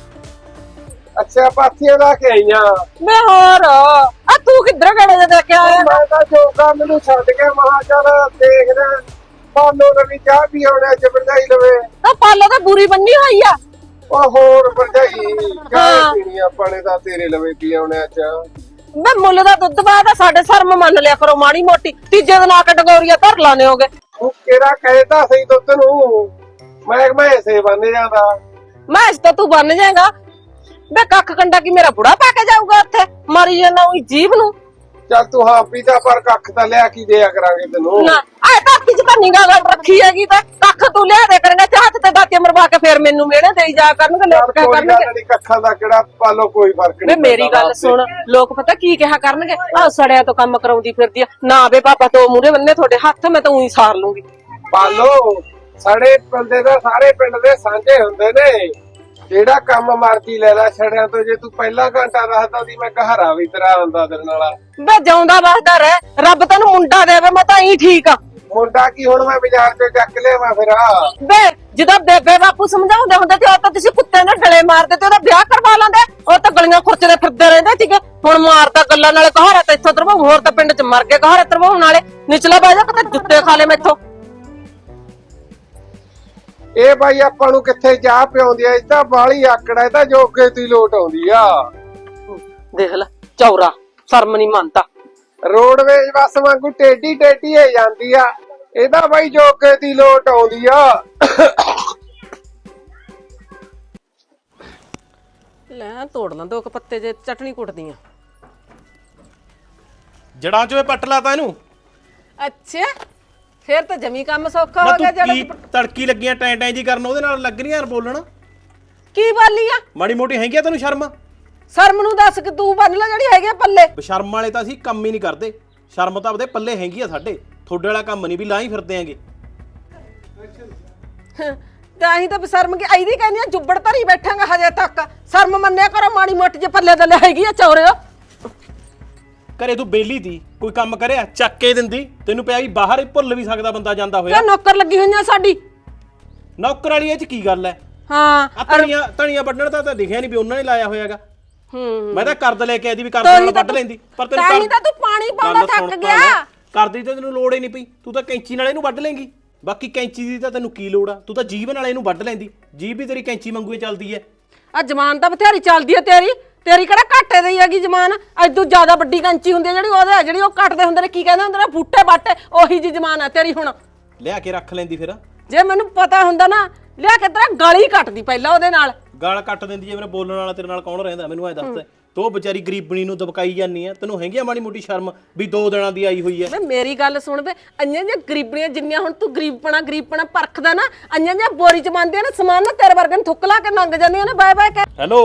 ਅੱਛਾ ਪਾਥੀਆਂ ਲਾ ਕੇ ਆਈਆਂ। ਮੈਂ ਹੋਰ ਆ ਤੂੰ ਕਿੱਧਰ ਗੜੇ ਦੇ ਦੇ ਕੇ ਆਇਆ ਮੈਂ ਤਾਂ ਜੋਕਾ ਮੈਨੂੰ ਛੱਡ ਕੇ ਮਹਾ ਚੱਲ ਦੇਖਦੇ ਪਾਲੋ ਨੇ ਵੀ ਚਾਹ ਪੀ ਆਉਣਾ ਵਰਜਾਈ ਲਵੇ। ਆ ਪਾਲਾ ਤਾਂ ਬੁਰੀ ਬੰਨੀ ਹੋਈ ਆ। ਉਹ ਹੋਰ ਵਰਜਾਈ। ਚਾਹ ਪੀਣੀ ਆਪਾਂ ਨੇ ਤਾਂ ਤੇਰੇ ਲਵੇ ਪੀ ਆਉਣਾ ਚ ਮੈਂ ਮੁੱਲ ਦਾ ਦੁੱਧ ਬਾਅਦ ਸਾਡੇ ਸ਼ਰਮ ਮੰਨ ਲਿਆ ਕਰੋ ਮਾੜੀ ਮੋਟੀ। ਤੀਜੇ ਦਿਨ ਆ ਕੇ ਡਗੋਰੀਆ ਧਰ ਲਾਣੇ ਹੋਗੇ। ਉਹ ਕਿਹੜਾ ਕਹਿਦਾ ਸਹੀ ਦੁੱਧ ਨੂੰ? ਮੈਂ ਮੈਂ ਇਸੇ ਬੰਨ ਜਾਂਦਾ। ਮੈਂ ਇਸ ਤੋਂ ਤੂੰ ਬਣ ਜਾਏਗਾ। ਬੇ ਕੱਖ ਕੰਡਾ ਕੀ ਮੇਰਾ ਬੁੜਾ ਪਾ ਕੇ ਜਾਊਗਾ ਉੱਥੇ? ਮਾਰੀ ਜਾਂਦਾ ਉਹੀ ਜੀਭ ਨੂੰ। ਚੱਲ ਤੂੰ ਹਾਂ ਪੀਤਾ ਪਰ ਕੱਖ ਤਾਂ ਲਿਆ ਕੀ ਦਿਆ ਕਰਾਂਗੇ ਤੈਨੂੰ? ਨਾ ਆਏ ਤਾਂ ਕਿ ਤਾਂ ਨਿਗਾਹ ਗੱਲ ਰੱਖੀ ਹੈਗੀ ਤਾਂ। ਕੱਖ ਤੂੰ ਲਿਆ ਦੇ ਕਰੇਗਾ ਤੇ ਹੱਥ ਤੇ ਦਾਤੇ ਮਰਵਾ ਕੇ ਫੇਰ ਮੈਨੂੰ ਮਿਹਣੇ ਦੇਈ ਜਾ ਕਰਨਗੇ ਲੋਕ ਕਿਆ ਕੋਈ ਕਰਨਗੇ? ਨਹੀਂ ਕੱਖਾਂ ਦਾ ਕਿਹੜਾ ਪਾਲੋ ਕੋਈ ਫ਼ਰਕ ਵੇ ਨਹੀਂ ਮੇਰੀ ਗੱਲ ਸੁਣ ਲੋਕ ਪਤਾ ਕੀ ਕਿਹਾ ਕਰਨਗੇ? ਆ ਸੜਿਆ ਤੋਂ ਕੰਮ ਕਰਾਉਂਦੀ ਫਿਰਦੀ ਆ। ਨਾ ਵੇ ਪਾਪਾ ਤੋਂ ਮੂਰੇ ਬੰਨੇ ਤੁਹਾਡੇ ਹੱਥ ਮੈਂ ਤਾਂ ਉਹੀ ਸਾਰ ਲੂੰਗੀ। ਪਾਲੋ ਸਾਡੇ ਬੰਦੇ ਦਾ ਸਾਰੇ ਪਿੰਡ ਦੇ ਸਾਂਝੇ ਹੁੰਦੇ ਨੇ। ਜਿਹੜਾ ਕੰਮ ਮਰਜ਼ੀ ਲੈ ਲੈ ਛੜਿਆਂ ਤੋਂ ਜੇ ਤੂੰ ਪਹਿਲਾ ਘੰਟਾ ਦੱਸਦਾ ਸੀ ਮੈਂ ਘਹਾਰਾ ਵੀ ਤੇਰਾ ਆਉਂਦਾ ਤੇਰੇ ਨਾਲ। ਬੇ ਜਾਉਂਦਾ ਵਸਦਾ ਰਹਿ ਰੱਬ ਤੈਨੂੰ ਮੁੰਡਾ ਦੇਵੇ ਮੈਂ ਤਾਂ ਹੀ ਠੀਕ ਆ। ਮੁੰਡਾ ਕੀ ਹੁਣ ਮੈਂ ਬਾਜ਼ਾਰ ਚੋਂ ਚੱਕ ਲਿਆਵਾਂ ਫਿਰ? ਆ ਬੇ ਜਦੋਂ ਬੇਬੇ ਬਾਪੂ ਸਮਝਾਉਂਦੇ ਹੁੰਦੇ ਤੇ ਉਹ ਤਾਂ ਤੁਸੀਂ ਕੁੱਤੇ ਨਾਲ ਡਲੇ ਮਾਰਦੇ ਤੇ ਉਹਦਾ ਵਿਆਹ ਕਰਵਾ ਲੈਂਦੇ। ਉਹ ਤਾਂ ਗਲੀਆਂ ਖੁਰਚਦੇ ਫਿਰਦੇ ਰਹਿੰਦੇ ਸੀਗੇ। ਹੁਣ ਮਾਰਦਾ ਗੱਲਾਂ ਨਾਲ ਕਹਾਰਾ ਤੇ ਇੱਥੋਂ ਤਰਵਾਉ ਹੋਰ ਤਾਂ ਪਿੰਡ 'ਚ ਮਰ ਗਏ ਕਹਾਰਾ ਤਰਵਾਉਣ ਵਾਲੇ ਨਿਚਲਾ ਬਹਿ ਜਾ ਕਿਤੇ ਜੁੱਤੇ ਖਾ ਲੈ ਮੈਥੋਂ। ਇਹ ਬਾਈ ਆਪਾਂ ਨੂੰ ਕਿੱਥੇ ਚਾਹ ਪਿਆਉਂਦੀ ਐ ਇਹ ਤਾਂ ਬਾਲੀ ਆਕੜਾ ਇਹ ਤਾਂ ਜੋਗੇ ਦੀ ਲੋਟ ਆਉਂਦੀ ਆ। ਦੇਖ ਲੈ ਚੌਰਾ ਸ਼ਰਮ ਨਹੀਂ ਮੰਨਦਾ। ਰੋਡਵੇਜ ਬੱਸ ਵਾਂਗੂ ਟੇਢੀ ਟੇਢੀ ਹੋ ਜਾਂਦੀ ਆ। ਇਹਦਾ ਬਾਈ ਜੋਗੇ ਦੀ ਲੋਟ ਆਉਂਦੀ ਆ। ਲੈ ਤੋੜ ਲਾਂ ਦੋ ਕੁ ਪੱਤੇ ਜੇ ਚਟਣੀ ਕੁੱਟਦੀਆਂ। ਜੜਾਂ ਚੋਂ ਇਹ ਪੱਟ ਲਾਤਾ ਇਹਨੂੰ। ਅੱਛਾ। ਫੇਰ ਤਾਂ ਜਮੀ ਕੰਮ ਸੌਖਾ ਹੋ ਗਿਆ ਤੂੰ ਜਿਹੜਾ ਕੀ ਤੜਕੀ ਲੱਗੀਆਂ ਟੈਂ ਟੈਂ ਜੀ ਕਰਨ ਉਹਦੇ ਨਾਲ ਲੱਗ ਰਹੀਆਂ ਬੋਲਣ। ਕੀ ਬਾਲੀ ਆ? ਮਾੜੀ ਮੋਟੀ ਹੈਗੀ ਆ ਤੈਨੂੰ ਸ਼ਰਮ? ਸ਼ਰਮ ਨੂੰ ਦੱਸ ਕਿ ਤੂੰ ਬੰਨ ਲੈ ਜਿਹੜੀ ਹੈਗੀ ਆ ਪੱਲੇ। ਬਸ਼ਰਮ ਵਾਲੇ ਤਾਂ ਅਸੀਂ ਕੰਮ ਹੀ ਨਹੀਂ ਕਰਦੇ। ਸ਼ਰਮ ਤਾਂ ਆਪਦੇ ਪੱਲੇ ਹੈਗੀ ਆ ਸਾਡੇ। ਤੁਹਾਡੇ ਵਾਲਾ ਕੰਮ ਨਹੀਂ ਵੀ ਲਾਈ ਫਿਰਦੇ ਆਂਗੇ। ਤਾਂ ਹੀ ਤਾਂ ਬਸ਼ਰਮ ਕਿ ਆਈਦੀ ਕਹਿੰਦੀ ਆ ਜੁੱਬੜ ਧਰੀ ਬੈਠਾਂਗਾ ਹਜੇ ਤੱਕ। ਸ਼ਰਮ ਮੰਨਿਆ ਕਰੋ ਮਾੜੀ ਮੋਟੀ ਜੇ ਪੱਲੇ ਤੇ ਹੈਗੀ ਆ ਚੌਰਿਓ ਘਰੇ ਤੂੰ ਬੇਲੀ ਦੀ ਕੋਈ ਕੰਮ ਕਰਿਆ ਚੱਕ ਕੇ ਦਿੰਦੀ ਤੈਨੂੰ ਪਿਆ ਵੀ ਬਾਹਰ ਹੀ ਭੁੱਲ ਵੀ ਸਕਦਾ ਬੰਦਾ ਜਾਂਦਾ ਹੋਇਆ। ਤੇ ਨੌਕਰ ਲੱਗੀ ਹੋਈਆਂ ਸਾਡੀ? ਨੌਕਰ ਵਾਲੀ ਇਹ ਚ ਕੀ ਗੱਲ ਐ? ਹਾਂ ਆ ਧਣੀਆਂ ਧਣੀਆਂ ਵੱਢਣ ਦਾ ਤਾਂ ਦਿਖਿਆ ਨਹੀਂ ਵੀ ਉਹਨਾਂ ਨੇ ਲਾਇਆ ਹੋਇਆਗਾ ਹੂੰ। ਮੈਂ ਤਾਂ ਕਰਦ ਲੈ ਕੇ ਆਈ ਦੀ ਵੀ ਕਰਦ ਨਾਲ ਵੱਢ ਲੈਂਦੀ ਪਰ ਤਾਂ ਹੀ ਕਰ- ਤਾਂ ਤੂੰ ਪਾਣੀ ਪਾਉਂਦਾ ਥੱਕ। ਗਿਆ। ਕਰਦੀ ਤਾਂ ਤੈਨੂੰ ਲੋੜ ਹੀ ਨਹੀਂ ਪਈ ਤੂੰ ਤਾਂ ਕੈਂਚੀ ਨਾਲ ਇਹਨੂੰ ਵੱਢ ਲੇਂਗੀ। ਬਾਕੀ ਕੈਂਚੀ ਦੀ ਤਾਂ ਤੈਨੂੰ ਕੀ ਲੋੜ ਆ? ਤੂੰ ਤਾਂ ਜੀਭ ਨਾਲ ਇਹਨੂੰ ਵੱਢ ਲੈਂਦੀ ਜੀਭ ਵੀ ਤੇਰੀ ਕੈਂਚੀ ਵਾਂਗੂ ਹੀ ਚੱਲਦੀ ਐ। ਆ ਜਮਾਨ ਤਾਂ ਬਥੇਰੀ ਚੱਲਦੀ ਹੈ ਤੇਰੀ। ਤੇਰੀ ਕਿਹੜਾ ਘਾਟੇ ਦੀ ਹੈਗੀ ਜਮਾਨ? ਐਦੂ ਜ਼ਿਆਦਾ ਵੱਡੀ ਕੰਚੀ ਹੁੰਦੀ ਹੈ ਜਿਹੜੀ ਉਹਦੇ ਜਿਹੜੀ ਉਹ ਕੱਟਦੇ ਹੁੰਦੇ ਨੇ ਕੀ ਕਹਿੰਦੇ ਹੁੰਦੇ ਨੇ? ਬੂਟੇ ਬਾਟੇ ਉਹੀ ਜੀ ਜਮਾਨ ਹੈ ਤੇਰੀ ਹੁਣ। ਲਿਆ ਕੇ ਰੱਖ ਲੈਂਦੀ ਫਿਰ। ਜੇ ਮੈਨੂੰ ਪਤਾ ਹੁੰਦਾ ਨਾ ਲਿਆ ਕੇ ਤੇਰਾ ਗਲੀ ਕੱਟਦੀ ਪਹਿਲਾਂ ਉਹਦੇ ਨਾਲ। ਗਾਲ ਕੱਟ ਦਿੰਦੀ ਜੇ ਮੇਰੇ ਬੋਲਣ ਵਾਲਾ ਤੇਰੇ ਨਾਲ ਕੌਣ ਰਹਿੰਦਾ? ਮੈਨੂੰ ਐ ਦੱਸ। ਤੂੰ ਵਿਚਾਰੀ ਗਰੀਬਣੀ ਨੂੰ ਦਬਕਾਈ ਜਾਂਦੀ ਆ ਤੈਨੂੰ ਹੈਗੀ ਆ ਮਾੜੀ ਮੋਟੀ ਸ਼ਰਮ ਵੀ ਦੋ ਦਿਨਾਂ ਦੀ ਆਈ ਹੋਈ ਐ? ਵੇ ਮੇਰੀ ਗੱਲ ਸੁਣ ਵੇ ਅੰਨਾਂ ਦੀਆਂ ਗਰੀਬਣੀਆਂ ਜਿੰਨੀਆਂ ਹੁਣ ਤੂੰ ਗਰੀਬਪਣਾ ਗਰੀਬਪਣਾ ਪਰਖਦਾ ਨਾ ਅੰਨਾਂ ਦੀਆਂ ਬੋਰੀ ਚ ਮੰਨਦੀਆਂ ਨੇ ਸਮਾਨ ਨਾ ਤੇਰੇ ਵਰਗੇ ਨੂੰ ਥੁੱਕ ਲਾ ਕੇ ਲੰਘ ਜਾਂਦੀਆਂ ਨੇ ਬਾਏ ਬਾਏ ਕਹਿ ਹੈਲੋ?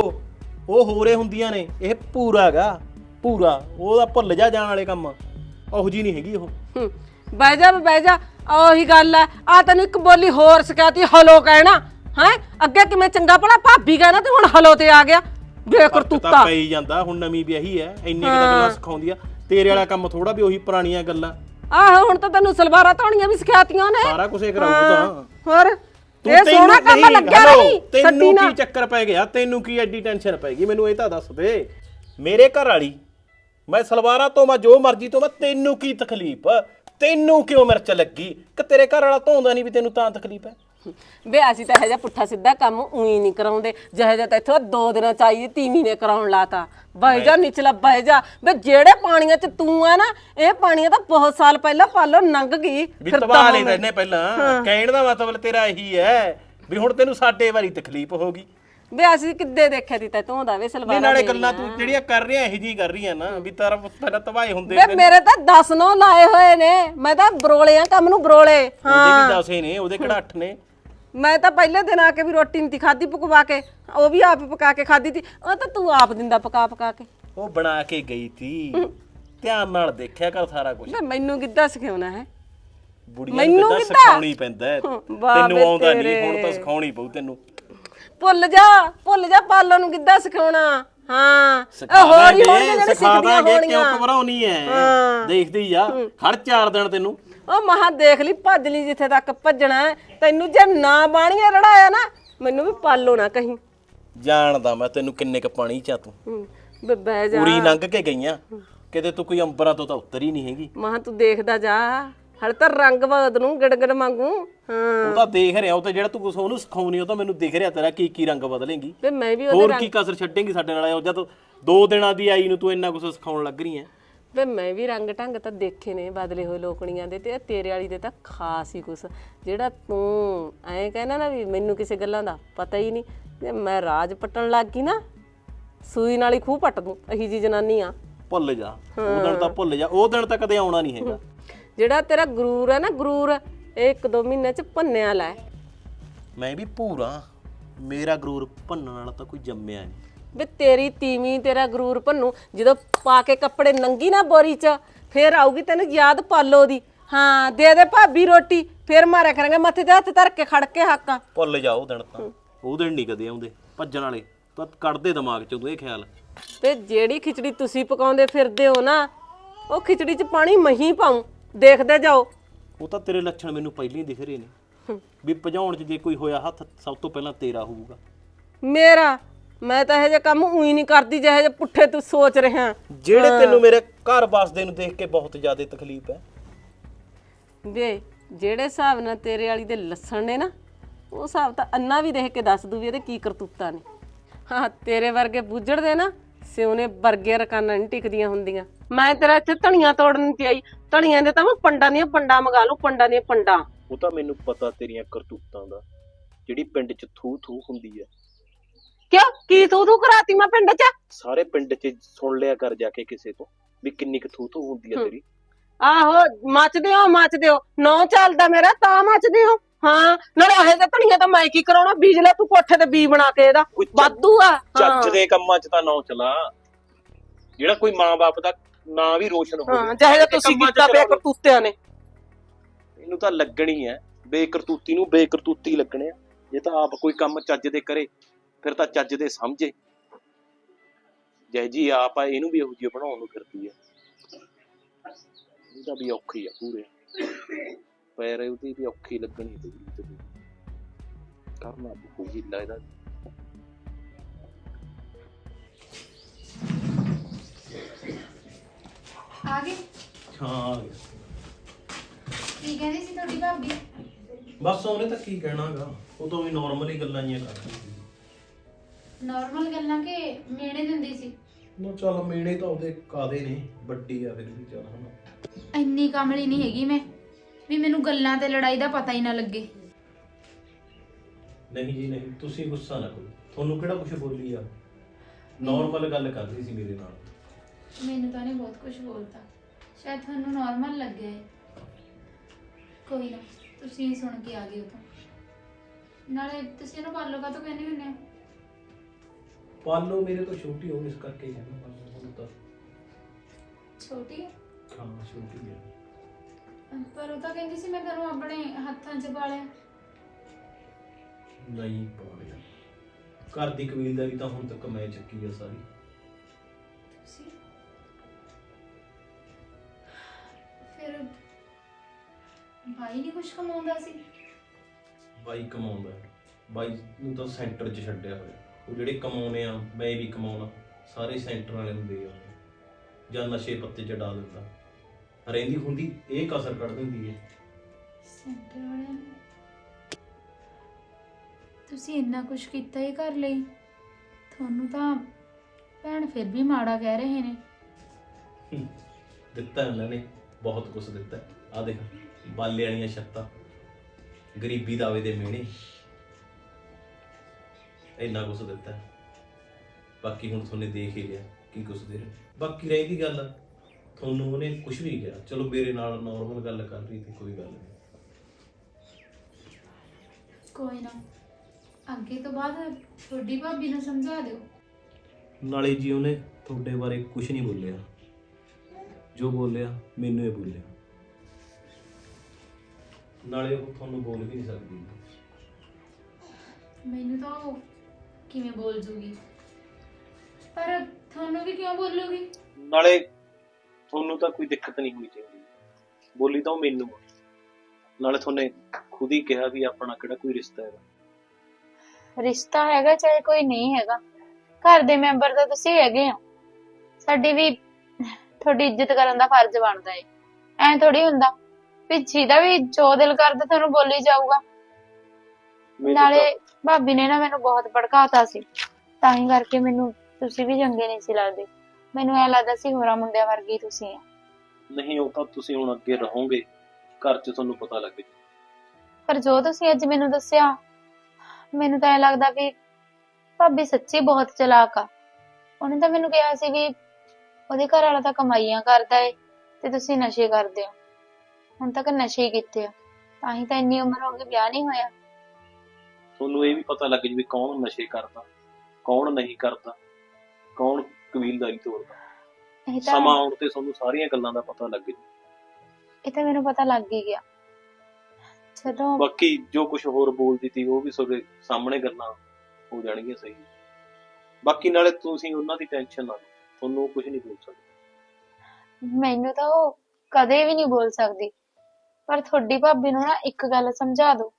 ਉਹ ਹੋਰੇ ਹੁੰਦੀਆਂ ਨੇ ਇਹ ਪੂਰਾ ਗਾ ਪੂਰਾ ਉਹਦਾ ਭੁੱਲ ਜਾ ਜਾਣ ਵਾਲੇ ਕੰਮ। ਉਹੋ ਜੀ ਨਹੀਂ ਹੈਗੀ ਉਹ। ਹੂੰ, ਬਹਿ ਜਾ ਬਹਿ ਜਾ ਉਹੀ ਗੱਲ ਐ ਆ ਤੈਨੂੰ ਇੱਕ ਬੋਲੀ ਹੋਰ ਸਿਖਾਤੀ ਹਲੋ ਕਹਿਣਾ ਹੈ? ਅੱਗੇ ਕਿਵੇਂ ਚੰਗਾ ਭਲਾ ਭਾਬੀ ਕਹਿਣਾ ਤੇ ਹੁਣ ਹਲੋ ਤੇ ਆ ਗਿਆ। ਬੇਕਰਤੂਤਾ ਤਾਂ ਪਈ ਜਾਂਦਾ ਹੁਣ ਨਵੀਂ ਵਿਆਹੀ ਐ ਇੰਨੀ ਕੁ ਤਾਂ ਗੱਲਾਂ ਸਿਖਾਉਂਦੀ ਆ। ਤੇਰੇ ਵਾਲਾ ਕੰਮ ਥੋੜਾ ਵੀ ਉਹੀ ਪੁਰਾਣੀਆਂ ਗੱਲਾਂ। ਆਹੋ ਹੁਣ ਤਾਂ ਤੈਨੂੰ ਸਲਵਾਰਾਂ ਧੋਣੀਆਂ ਵੀ ਸਿਖਾਤੀਆਂ ਨੇ। ਸਾਰਾ ਕੁਝ ਕਰਾਉਂਦਾ ਹੋਰ? ਤੂੰ ਇਹ ਸੋਹਣਾ ਤੈਨੂੰ ਕੰਮ ਨਹੀਂ, ਲੱਗਿਆ hello, ਨਹੀਂ ਸੱਟੀ ਤੈਨੂੰ ਨਾ। ਕੀ ਚੱਕਰ ਪੈ ਗਿਆ? ਤੈਨੂੰ ਕੀ ਐਡੀ ਟੈਨਸ਼ਨ ਪੈ ਗਈ? ਮੈਨੂੰ ਇਹ ਤਾਂ ਦੱਸ ਦੇ। ਮੇਰੇ ਘਰ ਵਾਲੀ ਮੈਂ ਸਲਵਾਰਾਂ ਤੋਂ ਮੈਂ ਜੋ ਮਰਜ਼ੀ ਤੋਂ ਮੈਂ ਤੈਨੂੰ ਕੀ ਤਕਲੀਫ? ਤੈਨੂੰ ਕਿਉਂ ਮਿਰਚ ਲੱਗੀ? ਕਿ ਤੇਰੇ ਘਰ ਵਾਲਾ ਧੋਂਦਾ ਨਹੀਂ ਵੀ ਤੈਨੂੰ ਤਾਂ ਤਕਲੀਫ ਹੈ? ਵੇ ਅਸੀਂ ਤਾਂ ਇਹ ਜਿਹਾ ਪੁੱਠਾ ਸਿੱਧਾ ਕੰਮ ਉਹੀ ਨਹੀਂ ਕਰਾਉਂਦੇ। ਜਿਹੇ ਜਿਹਾ ਤਾਂ ਇੱਥੋਂ ਦੋ ਦਿਨਾਂ ਚਾਹੀਦੀ ਤੀਵੀਂ ਨੇ ਕਰਾਉਣ ਲਾਤਾ। ਬਹਿ ਜਾ ਨਿਚਲਾ ਬਹਿ ਜਾ। ਵੇ ਜਿਹੜੇ ਪਾਣੀਆਂ 'ਚ ਤੂੰ ਆ ਨਾ ਇਹ ਪਾਣੀਆਂ ਤਾਂ ਬਹੁਤ ਸਾਲ ਪਹਿਲਾਂ ਪਾਲੋ ਲੰਘ ਗਈ। ਵੀ ਫਿਰ ਤਬਾਹ ਲੈ ਲੈਨੇ ਪਹਿਲਾਂ। ਕਹਿਣ ਦਾ ਮਤਲਬ ਤੇਰਾ ਇਹੀ ਹੈ ਵੀ ਹੁਣ ਤੈਨੂੰ ਸਾਡੇ ਵਾਰੀ ਤਕਲੀਫ ਹੋਗੀ ਵੇ ਅਸੀਂ ਕਿੱਦੇ ਦੇਖਿਆ ਤੀ ਤੈ ਧੋਂਦਾ ਵੇ ਨਹੀਂ ਸਲਵਾਰਾਂ ਨਾਲੇ ਮੇਰੀਆਂ। ਗੱਲਾਂ ਤੂੰ ਜਿਹੜੀਆਂ ਕਰ ਰਿਹਾ ਇਹੀ ਜੀ ਕਰ ਰਹੀ ਹੈ ਨਾ ਵੀ ਤਾਰਾ ਪਹਿਲਾਂ ਤਬਾਏ ਹੁੰਦੇ ਵੇ ਮੇਰੇ ਤਾਂ 10 ਨੋ ਲਾਏ ਹੋਏ ਨੇ। ਮੈਂ ਤਾਂ ਬਰੋਲੇ ਆ ਕੰਮ ਨੂੰ ਬਰੋਲੇ। ਹਾਂ ਉਹਦੇ ਵੀ ਦਸੇ ਨੇ ਉਹਦੇ ਕਿਹੜਾ ਅੱਠ ਨੇ? ਮੈਂ ਤਾਂ ਪਹਿਲੇ ਦਿਨ ਆ ਕੇ ਵੀ ਰੋਟੀ ਨਹੀਂ ਤੀ ਖਾਦੀ ਪਕਵਾ ਕੇ ਉਹ ਵੀ ਆਪ ਪਕਾ ਕੇ ਖਾਦੀ ਤੀ ਉਹ ਤਾਂ ਤੂੰ ਆਪ ਦਿੰਦਾ ਪਕਾ ਪਕਾ ਕੇ। ਉਹ ਬਣਾ ਕੇ ਗਈ ਸੀ ਧਿਆਨ ਨਾਲ ਦੇਖਿਆ ਕਰ ਸਾਰਾ ਕੁਝ ਮੈਨੂੰ ਕਿੱਦਾਂ ਸਿਖਾਉਣਾ ਹੈ? ਬੁੜੀਆਂ ਮੈਨੂੰ ਕਿੱਦਾਂ? ਸਿਖਾਉਣੀ ਪੈਂਦਾ ਹੈ। ਹੂੰ, ਵਾਹ ਤੈਨੂੰ ਆਉਂਦਾ ਨਹੀਂ। ਹੁਣ ਤਾਂ ਸਿਖਾਉਣੀ ਪਊ ਤੈਨੂੰ। ਭੁੱਲ ਜਾ ਭੁੱਲ ਜਾ ਪਾਲੋ ਨੂੰ ਕਿੱਦਾਂ ਸਿਖਾਉਣਾ? ਹਾਂ। ਇਹ ਹੋਰ ਹੀ ਹੋਣਗੇ ਜਿਹੜੇ ਸਿਖਾ ਸਿੱਖਦੀਆਂ ਹੋਣੀਆਂ ਕਿਉਂ ਘਬਰਾਉਣੀ ਐ? ਹਾਂ। ਦੇਖਦੀ ਜਾ ਖੜ ਚਾਰ ਦਿਨ ਤੈਨੂੰ ਉਹ ਮਹਾ ਦੇਖ ਲਈ ਭੱਜ ਲਈ ਜਿੱਥੇ ਤੱਕ ਭੱਜਣਾ ਹੈ। ਤੈਨੂੰ ਜੇ ਨਾ ਬਾਣੀਆਂ ਰੜਾਇਆ ਨਾ ਮੈਨੂੰ ਵੀ ਪਾਲੋ ਨਾ ਕਹੀਂ। ਜਾਣਦਾ ਮੈਂ ਤੈਨੂੰ ਕਿੰਨੇ ਕ ਪਾਣੀ ਚਾ ਤੂੰ। ਹੂੰ, ਬਹਿ ਜਾ। ਪੂਰੀ ਲੰਘ ਕੇ ਗਈਆਂ। ਕਿਤੇ ਤੂੰ ਕੋਈ ਅੰਬਰਾਂ ਤੋਂ ਤਾਂ ਉੱਤਰ ਹੀ ਨਹੀਂ ਹੈਗੀ। ਮਹਾ ਤੂੰ ਦੇਖਦਾ ਜਾ। ਹਲ ਤਾਂ ਰੰਗ ਬਦ ਨੂੰ ਗੜਗੜ ਮੰਗੂ ਹਾਂ। ਉਹ ਤਾਂ ਦੇਖ ਰਿਹਾ ਉਹ ਤਾਂ ਜਿਹੜਾ ਤੂੰ ਕੁਛ ਉਹਨੂੰ ਸਿਖਾਉਣੀ ਉਹ ਤਾਂ ਮੈਨੂੰ ਦਿਖ ਰਿਹਾ ਤੇਰਾ ਕੀ ਕੀ ਰੰਗ ਬਦਲੇਂਗੀ। ਵੇ ਮੈਂ ਵੀ ਉਹਦੇ ਹੋਰ ਕੀ ਕਸਰ ਛੱਡੇਂਗੀ ਸਾਡੇ ਨਾਲ? ਉਹ ਜਦ ਦੋ ਦਿਨਾਂ ਦੀ ਆਈ ਨੂੰ ਤੂੰ ਇੰਨਾ ਕੁਛ ਸਿਖਾਉਣ ਲੱਗ ਰਹੀ ਐ ਵੇ ਮੈਂ ਵੀ ਰੰਗ ਢੰਗ ਤਾਂ ਦੇਖੇ ਨੇ ਬਦਲੇ ਹੋਏ ਲੋਕਣੀਆਂ ਦੇ ਤੇ ਇਹ ਤੇਰੇ ਵਾਲੀ ਦੇ ਤਾਂ ਖਾਸ ਹੀ ਕੁਛ। ਜਿਹੜਾ ਤੂੰ ਐਂ ਕਹਿਣਾ ਨਾ ਵੀ ਮੈਨੂੰ ਕਿਸੇ ਗੱਲਾਂ ਦਾ ਪਤਾ ਹੀ ਨਹੀਂ ਜੇ ਮੈਂ ਰਾਜ ਪਟਣ ਲੱਗ ਗਈ ਨਾ ਸੂਈ ਨਾਲ ਹੀ ਖੂਹ ਪੱਟ ਦੂੰ ਅਹੀ ਜੀ ਜਨਾਨੀ ਆ। ਭੁੱਲ ਜਾ ਉਹ ਦਿਨ ਤਾਂ ਭੁੱਲ ਜਾ ਉਹ ਦਿਨ ਤਾਂ ਕਦੇ ਆਉਣਾ ਨਹੀਂ ਹੈਗਾ। ਜਿਹੜਾ ਤੇਰਾ ਗਰੂਰ ਹੈ ਨਾ ਗਰੂਰ ਇਹ ਇੱਕ ਦੋ ਮਹੀਨੇ ਚ ਭੰਨਿਆ ਲੈ। ਮੈਂ ਵੀ ਭੂਰਾ ਮੇਰਾ ਗਰੂਰ ਭੰਨਣ ਵਾਲਾ ਤਾਂ ਕੋਈ ਜੰਮਿਆ ਨਹੀਂ। ਵੇ ਤੇਰੀ ਤੀਵੀਂ ਤੇਰਾ ਗਰੂਰ ਭੰਨੂ ਜਦੋਂ ਪਾ ਕੇ ਕੱਪੜੇ ਨੰਗੀ ਨਾ ਬੋਰੀ ਚ ਫੇਰ ਆਊਗੀ ਤੈਨੂੰ ਯਾਦ ਪਾਲੋ ਦੀ। ਹਾਂ ਦੇ ਦੇ ਭਾਬੀ ਰੋਟੀ ਫੇਰ ਮਾਰਿਆ ਕਰਾਂਗੇ ਮੱਥੇ ਤੇ ਹੱਥ ਧਰ ਕੇ ਖੜ ਕੇ ਹਾਕਾਂ। ਭੁੱਲ ਜਾ ਉਹ ਦਿਨ ਤਾਂ। ਉਹ ਦਿਨ ਨਹੀਂ ਕਦੇ ਆਉਂਦੇ ਭੱਜਣ ਵਾਲੇ। ਤਾਂ ਕੱਢਦੇ ਦਿਮਾਗ ਚੋਂ ਤੂੰ ਇਹ ਖਿਆਲ। ਤੇ ਜਿਹੜੀ ਖਿਚੜੀ ਤੁਸੀਂ ਪਕਾਉਂਦੇ ਫਿਰਦੇ ਹੋ ਨਾ ਉਹ ਖਿਚੜੀ 'ਚ ਪਾਣੀ ਮਹੀਂ ਪਾਉ। ਦੇਖਦੇ ਜਾਓ। ਉਹ ਤਾਂ ਤੇਰੇ ਲੱਛਣ ਮੈਨੂੰ ਪਹਿਲਾਂ ਹੀ ਦਿਖ ਰਹੇ ਨੇ। ਵੀ ਭਜਾਉਣ 'ਚ ਜੇ ਕੋਈ ਹੋਇਆ ਹੱਥ ਸਭ ਤੋਂ ਪਹਿਲਾਂ ਤੇਰਾ ਹੋਊਗਾ। ਮੇਰਾ ਮੈਂ ਤਾਂ ਇਹ ਜੇ ਕੰਮ ਉਹੀ ਨਹੀਂ ਕਰਦੀ ਜਿਹੇ ਜੇ ਪੁੱਠੇ ਤੂੰ ਸੋਚ ਰਿਹਾ। ਜਿਹੜੇ ਤੈਨੂੰ ਮੇਰੇ ਘਰ ਵਸਦੇ ਨੂੰ ਦੇਖ ਕੇ ਬਹੁਤ ਜ਼ਿਆਦਾ ਤਕਲੀਫ ਹੈ। ਵੇ ਜਿਹੜੇ ਹਿਸਾਬ ਨਾਲ ਤੇਰੇ ਵਾਲੀ ਦੇ ਲੱਸਣ ਨੇ ਨਾ ਉਹ ਹਿਸਾਬ ਤਾਂ ਅੰਨਾ ਵੀ ਦੇਖ ਕੇ ਦੱਸ ਦੂ ਵੀ ਇਹਦੇ ਕੀ ਕਰਤੂਤਾਂ ਨੇ। ਹਾਂ ਤੇਰੇ ਵਰਗੇ ਬੁੱਝੜ ਦੇ ਨਾ ਸਿਉਨੇ ਵਰਗੇ ਰਕਾਨਾਂ ਨਹੀਂ ਟਿਕਦੀਆਂ ਹੁੰਦੀਆਂ। ਮੈਂ ਤੇਰਾ ਇੱਥੇ ਧਣੀਆਂ ਤੋੜਨ ਤੇ ਆਈ ਧਣੀਆਂ ਦੇ ਤਾਂ ਮੈਂ ਪੰਡਾਂ ਦੀਆਂ ਪੰਡਾਂ ਮੰਗਾ ਲੂ ਪੰਡਾਂ ਦੀਆਂ ਪੰਡਾਂ। ਉਹ ਤਾਂ ਮੈਨੂੰ ਪਤਾ ਤੇਰੀਆਂ ਕਰਤੂਤਾਂ ਦਾ ਜਿਹੜੀ ਪਿੰਡ 'ਚ ਥੂ ਥੂ ਹੁੰਦੀ ਹੈ। ਕਿਉਂ? ਕੀ ਤੂੰ ਤੂੰ ਕਰਾਤੀ ਮੈਂ ਪਿੰਡ 'ਚ? ਸਾਰੇ ਪਿੰਡ 'ਚ ਸੁਣ ਲਿਆ ਕਰ ਜਾ ਕੇ ਕਿਸੇ ਤੋਂ ਵੀ ਕਿੰਨੀ ਕੁ ਥੂ ਥੂ ਹੁੰਦੀ ਹੈ। ਤੇਰੀ। ਆਹੋ ਮੱਚਦੇ ਹੋ ਮੱਚਦੇ ਹੋ। ਨੌ ਚੱਲਦਾ ਮੇਰਾ ਤਾਂ ਮੱਚਦੇ ਹੋ। ਹਾਂ ਨਾਲੇ ਇਹ ਤਾਂ ਧਣੀਆਂ ਤਾਂ ਮੈਂ ਕੀ ਕਰਾਉਣਾ? ਬੀਜ ਲੈ ਤੂੰ ਕੋਠੇ ਤੇ ਬੀ ਬਣਾ ਕੇ ਇਹਦਾ। ਕੋਈ ਚੱਜ- ਵਾਧੂ ਆ ਚੱਜ ਦੇ ਕੰਮਾਂ 'ਚ ਤਾਂ ਨਾ ਚਲਾ। ਜਿਹੜਾ ਕੋਈ ਮਾਂ-ਬਾਪ ਦਾ ਨਾਂ ਵੀ ਰੋਸ਼ਨ ਹੋਵੇ। ਹਾਂ ਜਿਹੇ ਜਿਹਾ ਤੁਸੀਂ ਕੰਮਾਂ 'ਚ ਕੀਤਾ ਪਿਆ ਚਲਾ ਲਓ। ਕਰਤੂਤਿਆਂ ਨੇ। ਇਹਨੂੰ ਤਾਂ ਲੱਗਣੀ ਹੈ ਬੇਕਰਤੂਤੀ ਨੂੰ ਬੇਕਰਤੂਤੀ ਲੱਗਣੇ ਆ। ਜੇ ਤਾਂ ਆਪ ਕੋਈ ਕੰਮ ਚੱਜ ਦੇ ਕਰੇ ਫਿਰ ਤਾਂ ਚੱਜ ਦੇ ਸਮਝੇ। ਜੈ ਜੀ ਆਪ ਆ ਇਹਨੂੰ ਵੀ ਇਹੋ ਜਿਹੀ ਬਣਾਉਣ ਨੂੰ ਫਿਰਦੀ ਹੈ ਇਹਦਾ ਵੀ ਔਖੀ ਆ ਪੂਰੇ। ਪੈਰ ਉਹਦੀ ਵੀ ਔਖੀ ਲੱਗਣੀ ਤੇ ਕਰਨਾ ਪਊਗੀ ਲੱਗਦਾ ਆ ਗਏ? ਹਾਂ ਕੀ ਕਹਿੰਦੀ ਸੀ ਤੁਹਾਡੀ ਭਾਬੀ? ਬਸ ਉਹਨੇ ਤਾਂ ਕੀ ਕਹਿਣਾਗਾ। ਉਹ ਤਾਂ ਵੀ ਨਾਰਮਲੀ ਗੱਲਾਂ ਹੀ ਕਰਦੀ ਸੀ। ਨਾਰਮਲ ਗੱਲਾਂ ਕਿ ਮੇਣੇ ਦਿੰਦੀ ਸੀ? ਨਾ ਚੱਲ ਮੇਣੇ ਤਾਂ ਉਹਦੇ ਕਾਦੇ ਨੇ ਵੱਡੀ ਆ ਫਿਰ ਵੀ ਚੱਲ ਹਨਾ ਇੰਨੀ ਕਮਲੀ ਨਹੀਂ ਹੈਗੀ ਮੈਂ ਵੀ ਮੈਨੂੰ ਗੱਲਾਂ ਤੇ ਲੜਾਈ ਦਾ ਪਤਾ ਹੀ ਨਾ ਲੱਗੇ। ਨਹੀਂ ਜੀ ਨਹੀਂ ਤੁਸੀਂ ਗੁੱਸਾ ਨਾ ਕਰੋ। ਤੁਹਾਨੂੰ ਕਿਹੜਾ ਕੁਝ ਬੋਲੀ ਆ? ਨਾਰਮਲ ਗੱਲ ਕਰਦੀ ਸੀ ਮੇਰੇ ਨਾਲ। ਮੈਨੂੰ ਤਾਂ ਨੇ ਬਹੁਤ ਕੁਝ ਬੋਲਤਾ ਸ਼ਾਇਦ ਤੁਹਾਨੂੰ ਨਾਰਮਲ ਲੱਗਿਆ ਕੋਈ ਨਾ ਤੁਸੀਂ ਸੁਣ ਕੇ ਆ ਗਏ ਉਤੋਂ ਨਾਲੇ ਤੁਸੀਂ ਇਹਨੂੰ ਪਾਲੋ ਕਾ ਤੋਂ ਕਹਿੰਦੇ ਹੁੰਦੇ ਹੋ? ਪਾਲੋ ਮੇਰੇ ਤੋਂ ਛੋਟੀ ਹੋ ਇਸ ਕਰਕੇ ਕਹਿੰਦਾ ਪਾਲੋ ਹੁਣ ਤਾਂ ਛੋਟੀ? ਹੈ ਹਾਂ ਛੋਟੀ ਹੈ। ਪਰ ਉਹ ਤਾਂ ਕਹਿੰਦੀ ਸੀ ਮੈਂ ਤੈਨੂੰ ਆਪਣੇ ਹੱਥਾਂ 'ਚ ਪਾਲਿਆ ਨਹੀਂ ਪਾਲਿਆ ਘਰ ਦੀ ਕਬੀਲਦਾਰੀ ਤਾਂ ਹੁਣ ਤੱਕ ਮੈਂ ਚੱਕੀ ਆ ਸਾਰੀ। ਤੁਸੀਂ? ਫਿਰ ਭਾਈ ਨਹੀਂ ਕੁਝ ਕਮਾਉਂਦਾ ਸੀ? ਬਾਈ ਕਮਾਉਂਦਾ। ਹੈ। ਬਾਈ ਨੂੰ ਤਾਂ ਸੈਂਟਰ 'ਚ ਛੱਡਿਆ ਹੋਇਆ। ਉਹ ਜਿਹੜੇ ਕਮਾਉਣੇ ਆ ਮੈਂ ਵੀ ਕਮਾਉਣਾ। ਸਾਰੇ ਸੈਂਟਰ ਵਾਲੇ ਨੂੰ ਦੇ ਆਉਂਦੇ। ਜਾਂ ਨਸ਼ੇ ਪੱਤੇ 'ਚ ਡਾ ਦਿੰਦਾ। ਰਹਿੰਦੀ ਹੁੰਦੀ ਇਹ ਕਸਰ ਕੱਢ ਦਿੰਦੀ ਹੈ। ਸੈਂਟਰ ਵਾਲਿਆਂ ਨੂੰ? ਤੁਸੀਂ ਇੰਨਾ ਕੁਝ ਕੀਤਾ ਹੀ ਕਰ ਲਈ? ਤੁਹਾਨੂੰ ਤਾਂ ਭੈਣ ਫਿਰ ਵੀ ਮਾੜਾ ਕਹਿ ਰਹੇ ਨੇ। ਦਿੱਤਾ ਇਹਨਾਂ ਨੇ ਬਹੁਤ ਕੁਝ ਦਿੱਤਾ। ਆ ਦੇਖ ਬਾਲੇ ਵਾਲੀਆਂ ਛੱਤਾਂ। ਗਰੀਬੀ ਦਾਵੇ ਦੇ ਮਿਹਣੇ। ਇੰਨਾ ਕੁਝ ਦਿੱਤਾ। ਬਾਕੀ ਹੁਣ ਤੁਹਾਨੂੰ ਦੇਖ ਹੀ ਲਿਆ ਕੀ ਕੁਝ ਦੇ ਰਿਹਾ। ਬਾਕੀ ਰਹੀ ਦੀ ਗੱਲ। ਤੁਹਾਨੂੰ ਉਹਨੇ ਕੁਝ ਵੀ ਕਿਹਾ। ਚਲੋ ਮੇਰੇ ਨਾਲ ਨਾਰਮਲ ਗੱਲ ਕਰ ਰਹੀ ਸੀ ਕੋਈ ਗੱਲ ਨਹੀਂ। ਕੋਈ ਨਾ। ਅੱਗੇ ਤੋਂ ਬਾਅਦ ਤੁਹਾਡੀ ਭਾਬੀ ਨੂੰ ਸਮਝਾ ਦਿਓ। ਨਾਲੇ ਜੀ ਉਹਨੇ ਤੁਹਾਡੇ ਬਾਰੇ ਕੁਝ ਨਹੀਂ ਬੋਲਿਆ। ਜੋ ਬੋਲਿਆ ਮੈਨੂੰ ਹੀ ਬੋਲਿਆ। ਨਾਲੇ ਉਹ ਤੁਹਾਨੂੰ ਬੋਲ ਵੀ ਨਹੀਂ ਸਕਦੀ। ਮੈਨੂੰ ਤਾਂ ਉਹ ਕਿਵੇਂ ਬੋਲ ਜੂਗੀ? ਪਰ ਤੁਹਾਨੂੰ ਵੀ ਕਿਉਂ ਬੋਲੂਗੀ? ਨਾਲੇ ਤੁਹਾਨੂੰ ਤਾਂ ਕੋਈ ਦਿੱਕਤ ਨਹੀਂ ਹੋਣੀ ਚਾਹੀਦੀ। ਬੋਲੀ ਤਾਂ ਉਹ ਮੈਨੂੰ ਆ। ਨਾਲੇ ਤੁਹਾਨੇ ਖੁਦ ਹੀ ਕਿਹਾ ਵੀ ਆਪਣਾ ਕਿਹੜਾ ਕੋਈ ਰਿਸ਼ਤਾ ਹੈਗਾ। ਰਿਸ਼ਤਾ ਹੈਗਾ ਚਾਹੇ ਕੋਈ ਨਹੀਂ ਹੈਗਾ। ਘਰ ਦੇ ਮੈਂਬਰ ਤਾਂ ਤੁਸੀਂ ਹੈਗੇ ਹੋ। ਸਾਡੀ ਵੀ ਤੁਹਾਡੀ ਇੱਜ਼ਤ ਕਰਨ ਦਾ ਫਰਜ਼ ਬਣਦਾ ਹੈ ਐਂ ਥੋੜੀ ਹੁੰਦਾ। ਵੀ ਜਿਹਦਾ ਵੀ ਜੋ ਦਿਲ ਕਰਦਾ ਤੁਹਾਨੂੰ ਬੋਲੀ ਜਾਊਗਾ। ਮੈਨੂੰ ਨਾਲੇ ਭਾਬੀ ਨੇ ਨਾ ਮੈਨੂੰ ਬਹੁਤ ਭੜਕਾਤਾ ਸੀ। ਤਾਂ ਹੀ ਕਰਕੇ ਮੈਨੂੰ ਤੁਸੀਂ ਵੀ ਚੰਗੇ ਨਹੀਂ ਸੀ ਲੱਗਦੇ। ਮੈਨੂੰ ਐ ਲੱਗਦਾ ਸੀ ਹੋਰਾਂ ਮੁੰਡਿਆਂ ਵਰਗੀ ਤੁਸੀਂ ਆ। ਨਹੀਂ ਉਹ ਤਾਂ ਤੁਸੀਂ ਹੁਣ ਅੱਗੇ ਰਹੋਗੇ। ਘਰ 'ਚ ਤੁਹਾਨੂੰ ਪਤਾ ਲੱਗ ਜੂ ਪਰ ਜੋ ਤੁਸੀਂ ਅੱਜ ਮੈਨੂੰ ਦੱਸਿਆ ਮੈਨੂੰ ਤਾਂ ਐ ਲੱਗਦਾ ਵੀ ਭਾਬੀ ਸੱਚੀ ਬਹੁਤ ਚਲਾਕ ਆ। ਉਹਨੇ ਤਾਂ ਮੈਨੂੰ ਕਿਹਾ ਸੀ ਵੀ ਉਹਦੇ ਘਰ ਵਾਲਾ ਤਾਂ ਕਮਾਈਆਂ ਕਰਦਾ ਏ ਤੇ ਤੁਸੀਂ ਨਸ਼ੇ ਕਰਦੇ ਹੋ। ਹੁਣ ਤੱਕ ਨਸ਼ੇ ਹੀ ਕੀਤੇ ਆ। ਤਾਂ ਹੀ ਤਾਂ ਇੰਨੀ ਉਮਰ ਹੋ ਗਈ ਵਿਆਹ ਨਹੀਂ ਹੋਇਆ। ਤੁਹਾਨੂੰ ਇਹ ਵੀ ਪਤਾ ਲੱਗ ਜੂ ਵੀ ਕੌਣ ਨਸ਼ੇ ਕਰਦਾ ਕੌਣ ਨਹੀਂ ਕਰਦਾ ਕੌਣ ਕਬੀਲਦਾਰੀ ਤੋੜਦਾ ਇਹ ਤਾਂ ਸਮਾਂ ਆਉਣ ਤੇ ਤੁਹਾਨੂੰ ਸਾਰੀਆਂ ਗੱਲਾਂ ਦਾ ਪਤਾ ਲੱਗ ਜੂ ਇਹ ਤਾਂ ਮੈਨੂੰ ਪਤਾ ਲੱਗ ਹੀ ਗਿਆ। ਚਲੋ ਬਾਕੀ ਜੋ ਕੁਝ ਹੋਰ ਬੋਲਦੀ ਤੀ ਉਹ ਵੀ ਤੁਹਾਡੇ ਸਾਹਮਣੇ ਗੱਲਾਂ ਹੋ ਜਾਣਗੀਆਂ ਸਹੀ। ਬਾਕੀ ਨਾਲੇ ਤੁਸੀਂ ਉਹਨਾਂ ਦੀ ਟੈਨਸ਼ਨ ਨਾ ਲਓ। ਤੁਹਾਨੂੰ ਕੁਝ ਨਹੀਂ ਬੋਲ ਸਕਦੇ। ਮੈਨੂੰ ਤਾਂ ਉਹ ਕਦੇ ਵੀ ਨਹੀਂ ਬੋਲ ਸਕਦੀ। ਪਰ ਤੁਹਾਡੀ ਭਾਬੀ ਨੂੰ ਨਾ ਇੱਕ ਗੱਲ ਸਮਝਾ ਦਿਓ।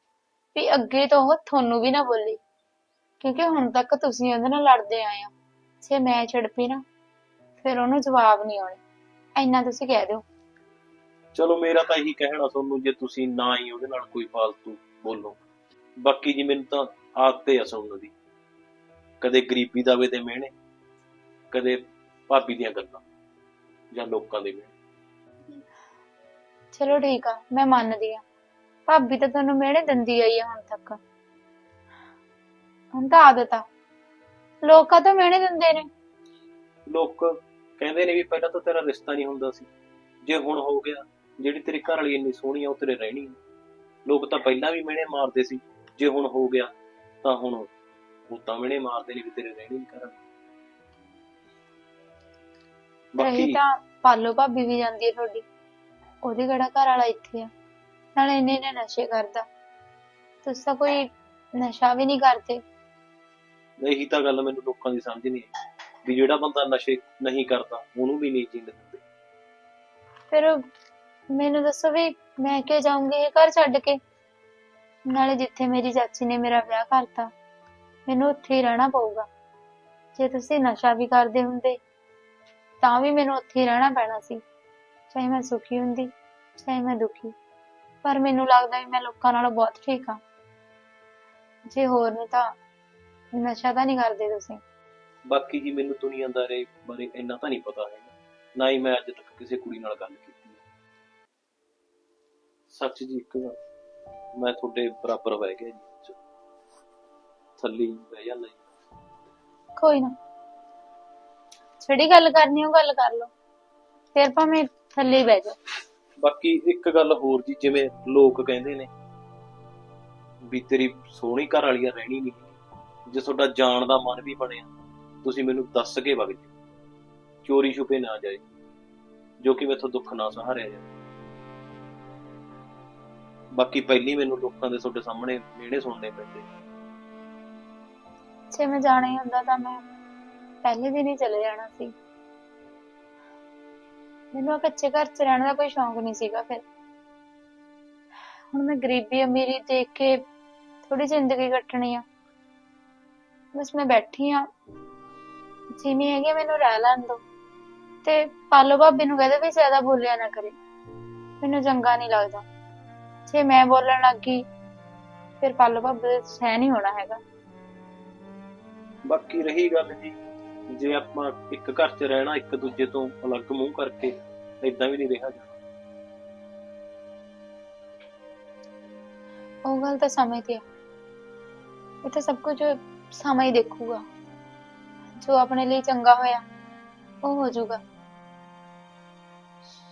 ਵੀ ਅੱਗੇ ਤੋਂ ਉਹ ਤੁਹਾਨੂੰ ਵੀ ਨਾ ਬੋਲੇ। ਕਿਉਂਕਿ ਹੁਣ ਤੱਕ ਤੁਸੀਂ ਉਹਦੇ ਨਾਲ ਲੜਦੇ ਆਏ ਆ ਜੇ ਮੈਂ ਛਿੜ ਪਈ ਨਾ ਫਿਰ ਉਹਨੂੰ ਜਵਾਬ ਨਹੀਂ ਆਉਣੇ। ਇੰਨਾ ਤੁਸੀਂ ਕਹਿ ਦਿਓ। ਚਲੋ ਮੇਰਾ ਤਾਂ ਇਹੀ ਕਹਿਣਾ ਤੁਹਾਨੂੰ ਜੇ ਤੁਸੀਂ ਨਾ ਹੀ ਉਹਦੇ ਨਾਲ ਕੋਈ ਫਾਲਤੂ ਬੋਲੋ। ਬਾਕੀ ਜੀ ਮੈਨੂੰ ਤਾਂ ਆਦਤ ਹੈ ਸੁਣਨ ਦੀ। ਕਦੇ ਗਰੀਬੀ ਦਾਵੇ ਦੇ ਮਿਹਣੇ ਕਦੇ ਭਾਬੀ ਦੀਆਂ ਗੱਲਾਂ ਜਾਂ ਲੋਕਾਂ ਦੇ ਮਿਹਣੇ। ਚਲੋ ਠੀਕ ਆ ਮੈਂ ਮੰਨਦੀ ਆ। ਭਾਬੀ ਤਾਂ ਤੁਹਾਨੂੰ ਮਿਹਣੇ ਦਿੰਦੀ ਆਈ ਆ ਹੁਣ ਤੱਕ। ਹੁਣ ਤਾਂ ਆਦਤ ਆ। ਲੋਕਾਂ ਤਾਂ ਮਿਹਣੇ ਦਿੰਦੇ ਨੇ। ਲੋਕ ਕਹਿੰਦੇ ਨੇ ਵੀ ਪਹਿਲਾਂ ਤਾਂ ਤੇਰਾ ਰਿਸ਼ਤਾ ਨਹੀਂ ਹੁੰਦਾ ਸੀ। ਜੇ ਹੁਣ ਹੋ ਗਿਆ ਜਿਹੜੀ ਤੇਰੀ ਘਰ ਵਾਲੀ ਇੰਨੀ ਸੋਹਣੀ ਆ ਉਹ ਤੇਰੇ ਰਹਿਣੀ। ਲੋਕ ਤਾਂ ਪਹਿਲਾਂ ਵੀ ਮਿਹਣੇ ਮਾਰਦੇ ਸੀ। ਜੇ ਹੁਣ ਹੋ ਗਿਆ ਤਾਂ ਹੁਣ ਉਹ ਤਾਂ ਮਿਹਣੇ ਮਾਰਦੇ ਨੇ ਵੀ ਤੇਰੇ ਰਹਿਣੀ ਨਹੀਂ ਘਰ। ਵਾਲੀ। ਰਹੀ ਬਾਕੀ ਤਾਂ ਪਾਲੋ ਭਾਬੀ ਵੀ ਜਾਂਦੀ ਹੈ ਤੁਹਾਡੀ। ਉਹਦੇ ਕਿਹੜਾ ਘਰ ਵਾਲਾ ਇੱਥੇ ਆ? ਨਾਲੇ ਇੰਨੇ ਨੇ ਨਸ਼ੇ ਕਰਦਾ। ਤੁਸੀਂ ਤਾਂ ਕੋਈ ਨਸ਼ਾ ਵੀ ਨਹੀਂ ਕਰਦੇ। ਇਹੀ ਤਾਂ ਗੱਲ ਮੈਨੂੰ ਲੋਕਾਂ ਦੀ ਸਮਝ ਨਹੀਂ ਆਈ। ਵੀ ਜਿਹੜਾ ਬੰਦਾ ਨਸ਼ੇ ਨਹੀਂ ਕਰਦਾ ਉਹਨੂੰ ਵੀ ਨਹੀਂ ਜੀਣ ਦਿੰਦੇ। ਫਿਰ ਮੈਨੂੰ ਦੱਸੋ ਵੀ ਮੈਂ ਕਿਉਂ ਜਾਊਂਗੀ ਇਹ ਘਰ ਛੱਡ ਕੇ? ਨਾਲੇ ਜਿੱਥੇ ਮੇਰੀ ਚਾਚੀ ਨੇ ਮੇਰਾ ਵਿਆਹ ਕਰਤਾ ਮੈਨੂੰ ਉੱਥੇ ਹੀ ਰਹਿਣਾ ਪਊਗਾ। ਜੇ ਤੁਸੀਂ ਨਸ਼ਾ ਵੀ ਕਰਦੇ ਹੁੰਦੇ ਤਾਂ ਵੀ ਮੈਨੂੰ ਉੱਥੇ ਹੀ ਰਹਿਣਾ ਪੈਣਾ ਸੀ। ਚਾਹੇ ਮੈਂ ਸੁਖੀ ਹੁੰਦੀ ਚਾਹੇ ਮੈਂ ਦੁਖੀ। ਪਰ ਮੈਨੂੰ ਲੱਗਦਾ ਵੀ ਮੈਂ ਲੋਕਾਂ ਨਾਲੋਂ ਬਹੁਤ ਠੀਕ ਹਾਂ। ਜੇ ਹੋਰ ਨਹੀਂ ਤਾਂ ਨਸ਼ਾ ਤਾਂ ਨਹੀਂ ਕਰਦੇ ਤੁਸੀਂ। ਬਾਕੀ ਜੀ ਮੈਨੂੰ ਦੁਨੀਆਦਾਰੀ ਬਾਰੇ ਇੰਨਾ ਤਾਂ ਨਹੀਂ ਪਤਾ ਹੈਗਾ। ਨਾ ਹੀ ਮੈਂ ਅੱਜ ਤੱਕ ਕਿਸੇ ਕੁੜੀ ਨਾਲ ਗੱਲ ਕੀਤੀ ਹੈ। ਸੱਚ ਜੀ ਇੱਕ ਗੱਲ ਮੈਂ ਤੁਹਾਡੇ ਬਰਾਬਰ ਬਹਿ ਗਿਆ ਜੀ ਥੱਲੇ ਹੀ ਬਹਿ ਜਾਂਦਾ ਜੀ। ਕੋਈ ਨਾ। ਜਿਹੜੀ ਗੱਲ ਕਰਨੀ ਉਹ ਗੱਲ ਕਰ ਲਓ। ਫਿਰ ਭਾਵੇਂ ਥੱਲੇ ਹੀ ਬਹਿ ਜਾਓ। ਬਾਕੀ ਇੱਕ ਗੱਲ ਹੋਰ ਜੀ, ਜਿਵੇਂ ਲੋਕ ਕਹਿੰਦੇ ਨੇ ਵੀ ਤੇਰੀ ਸੋਹਣੀ ਘਰ ਵਾਲੀ ਆ, ਰਹਿਣੀ ਨਹੀਂ ਜੇ ਤੁਹਾਡਾ ਜਾਣ ਦਾ ਮਨ ਵੀ ਬਣਿਆ, ਤੁਸੀਂ ਮੈਨੂੰ ਦੱਸ ਕੇ ਵਗ ਜਾਓ। ਚੋਰੀ ਛੁਪੇ ਨਾ ਜਾਏ, ਜੋ ਕਿ ਮੈਥੋਂ ਦੁੱਖ ਨਾ ਸਹਾਰਿਆ ਜਾਏ ਬਾਕੀ ਪਹਿਲੀ ਮੈਨੂੰ ਲੋਕਾਂ ਦੇ ਤੁਹਾਡੇ ਸਾਹਮਣੇ ਮਿਹਣੇ ਸੁਣਨੇ ਪੈਂਦੇ ਜੇ ਮੈਂ ਜਾਣਾ ਹੀ ਹੁੰਦਾ ਤਾਂ ਮੈਂ ਪਹਿਲੇ ਦਿਨ ਹੀ ਚਲੇ ਜਾਣਾ ਸੀ। ਮੈਨੂੰ ਆਹ ਕੱਚੇ ਘਰ 'ਚ ਰਹਿਣ ਦਾ ਕੋਈ ਸ਼ੌਂਕ ਨਹੀਂ ਸੀਗਾ ਫਿਰ। ਹੁਣ ਮੈਂ ਗਰੀਬੀ ਅਮੀਰੀ ਦੇਖ ਕੇ ਥੋੜੀ ਜ਼ਿੰਦਗੀ ਕੱਟਣੀ ਆ। ਬਸ ਮੈਂ ਬੈਠੀ ਆ। ਜਿਵੇਂ ਹੈਗੇ ਮੈਨੂੰ ਰਹਿ ਲੈਣ ਦੋ। ਤੇ ਪਾਲੋ ਭਾਬੀ ਨੂੰ ਕਹਦੇ ਵੀ ਜ਼ਿਆਦਾ ਬੋਲਿਆ ਨਾ ਕਰੇ। ਮੈਨੂੰ ਚੰਗਾ ਨਹੀਂ ਲੱਗਦਾ। ਜੇ ਮੈਂ ਬੋਲਣ ਲੱਗ ਗਈ, ਫਿਰ ਪਾਲੋ ਭਾਬੀ ਦੇ ਸਹਿ ਨਹੀਂ ਹੋਣਾ ਹੈਗਾ। ਬਾਕੀ ਰਹੀ ਗੱਲ ਜੀ। ਜੇ ਆਪਾਂ ਇੱਕ ਘਰ 'ਚ ਰਹਿਣਾ ਇੱਕ ਦੂਜੇ ਤੋਂ ਅਲੱਗ ਮੂੰਹ ਕਰਕੇ ਇਦਾਂ ਵੀ ਨਹੀਂ ਰਿਹਾ ਜਾਣਾ। ਉਹ ਗੱਲ ਤਾਂ ਸਮੇਂ ਤੇ ਆ। ਇਹ ਤਾਂ ਸਭ ਕੁਝ ਸਮਾਂ ਹੀ ਦੇਖੂਗਾ। ਜੋ ਆਪਣੇ ਲਈ ਚੰਗਾ ਹੋਇਆ ਉਹ ਹੋ ਜਾਊਗਾ।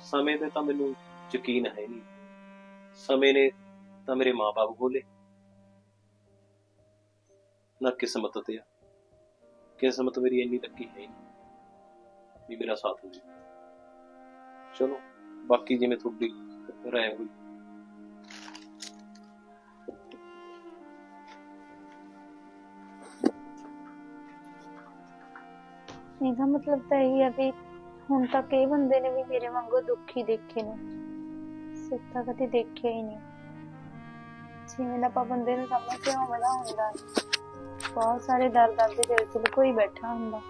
ਸਮੇਂ ਤੇ ਤਾਂ ਮੈਨੂੰ ਯਕੀਨ ਹੈ ਨਹੀਂ। ਸਮੇਂ ਨੇ ਤਾਂ ਮੇਰੇ ਮਾਪੇ ਬੋਲੇ। ਨਾ ਕਿਸਮਤ ਤੇ ਆ। ਕਿਸਮਤ ਮੇਰੀ ਇੰਨੀ ਲੱਗੀ ਹੈ ਵੀ ਮੇਰਾ ਸਾਥ ਦੇ। ਚਲੋ, ਬਾਕੀ ਜਿਵੇਂ ਤੁਹਾਡੀ ਰਾਏ ਹੋਈ। ਇਹਦਾ ਮਤਲਬ ਤਾਂ ਇਹ ਹੈ ਵੀ ਹੁਣ ਤੱਕ ਇਹ ਬੰਦੇ ਨੇ ਵੀ ਮੇਰੇ ਵਾਂਗੂ ਦੁੱਖੀ ਦੇਖੇ ਨੇ। ਸੁੱਖ ਤਾਂ ਕਦੇ ਦੇਖਿਆ ਹੀ ਨਹੀਂ। ਜਿਵੇਂ ਆਪਾਂ ਬੰਦੇ ਨੂੰ ਸਮਝਦੇ ਹਾਂ ਉਹਦਾ ਹੁੰਦਾ ਨੀ। ਬਹੁਤ ਸਾਰੇ ਦਰਦ ਆਪਦੇ ਦਿਲ 'ਚ ਲੁਕੋਈ ਬੈਠਾ ਹੁੰਦਾ।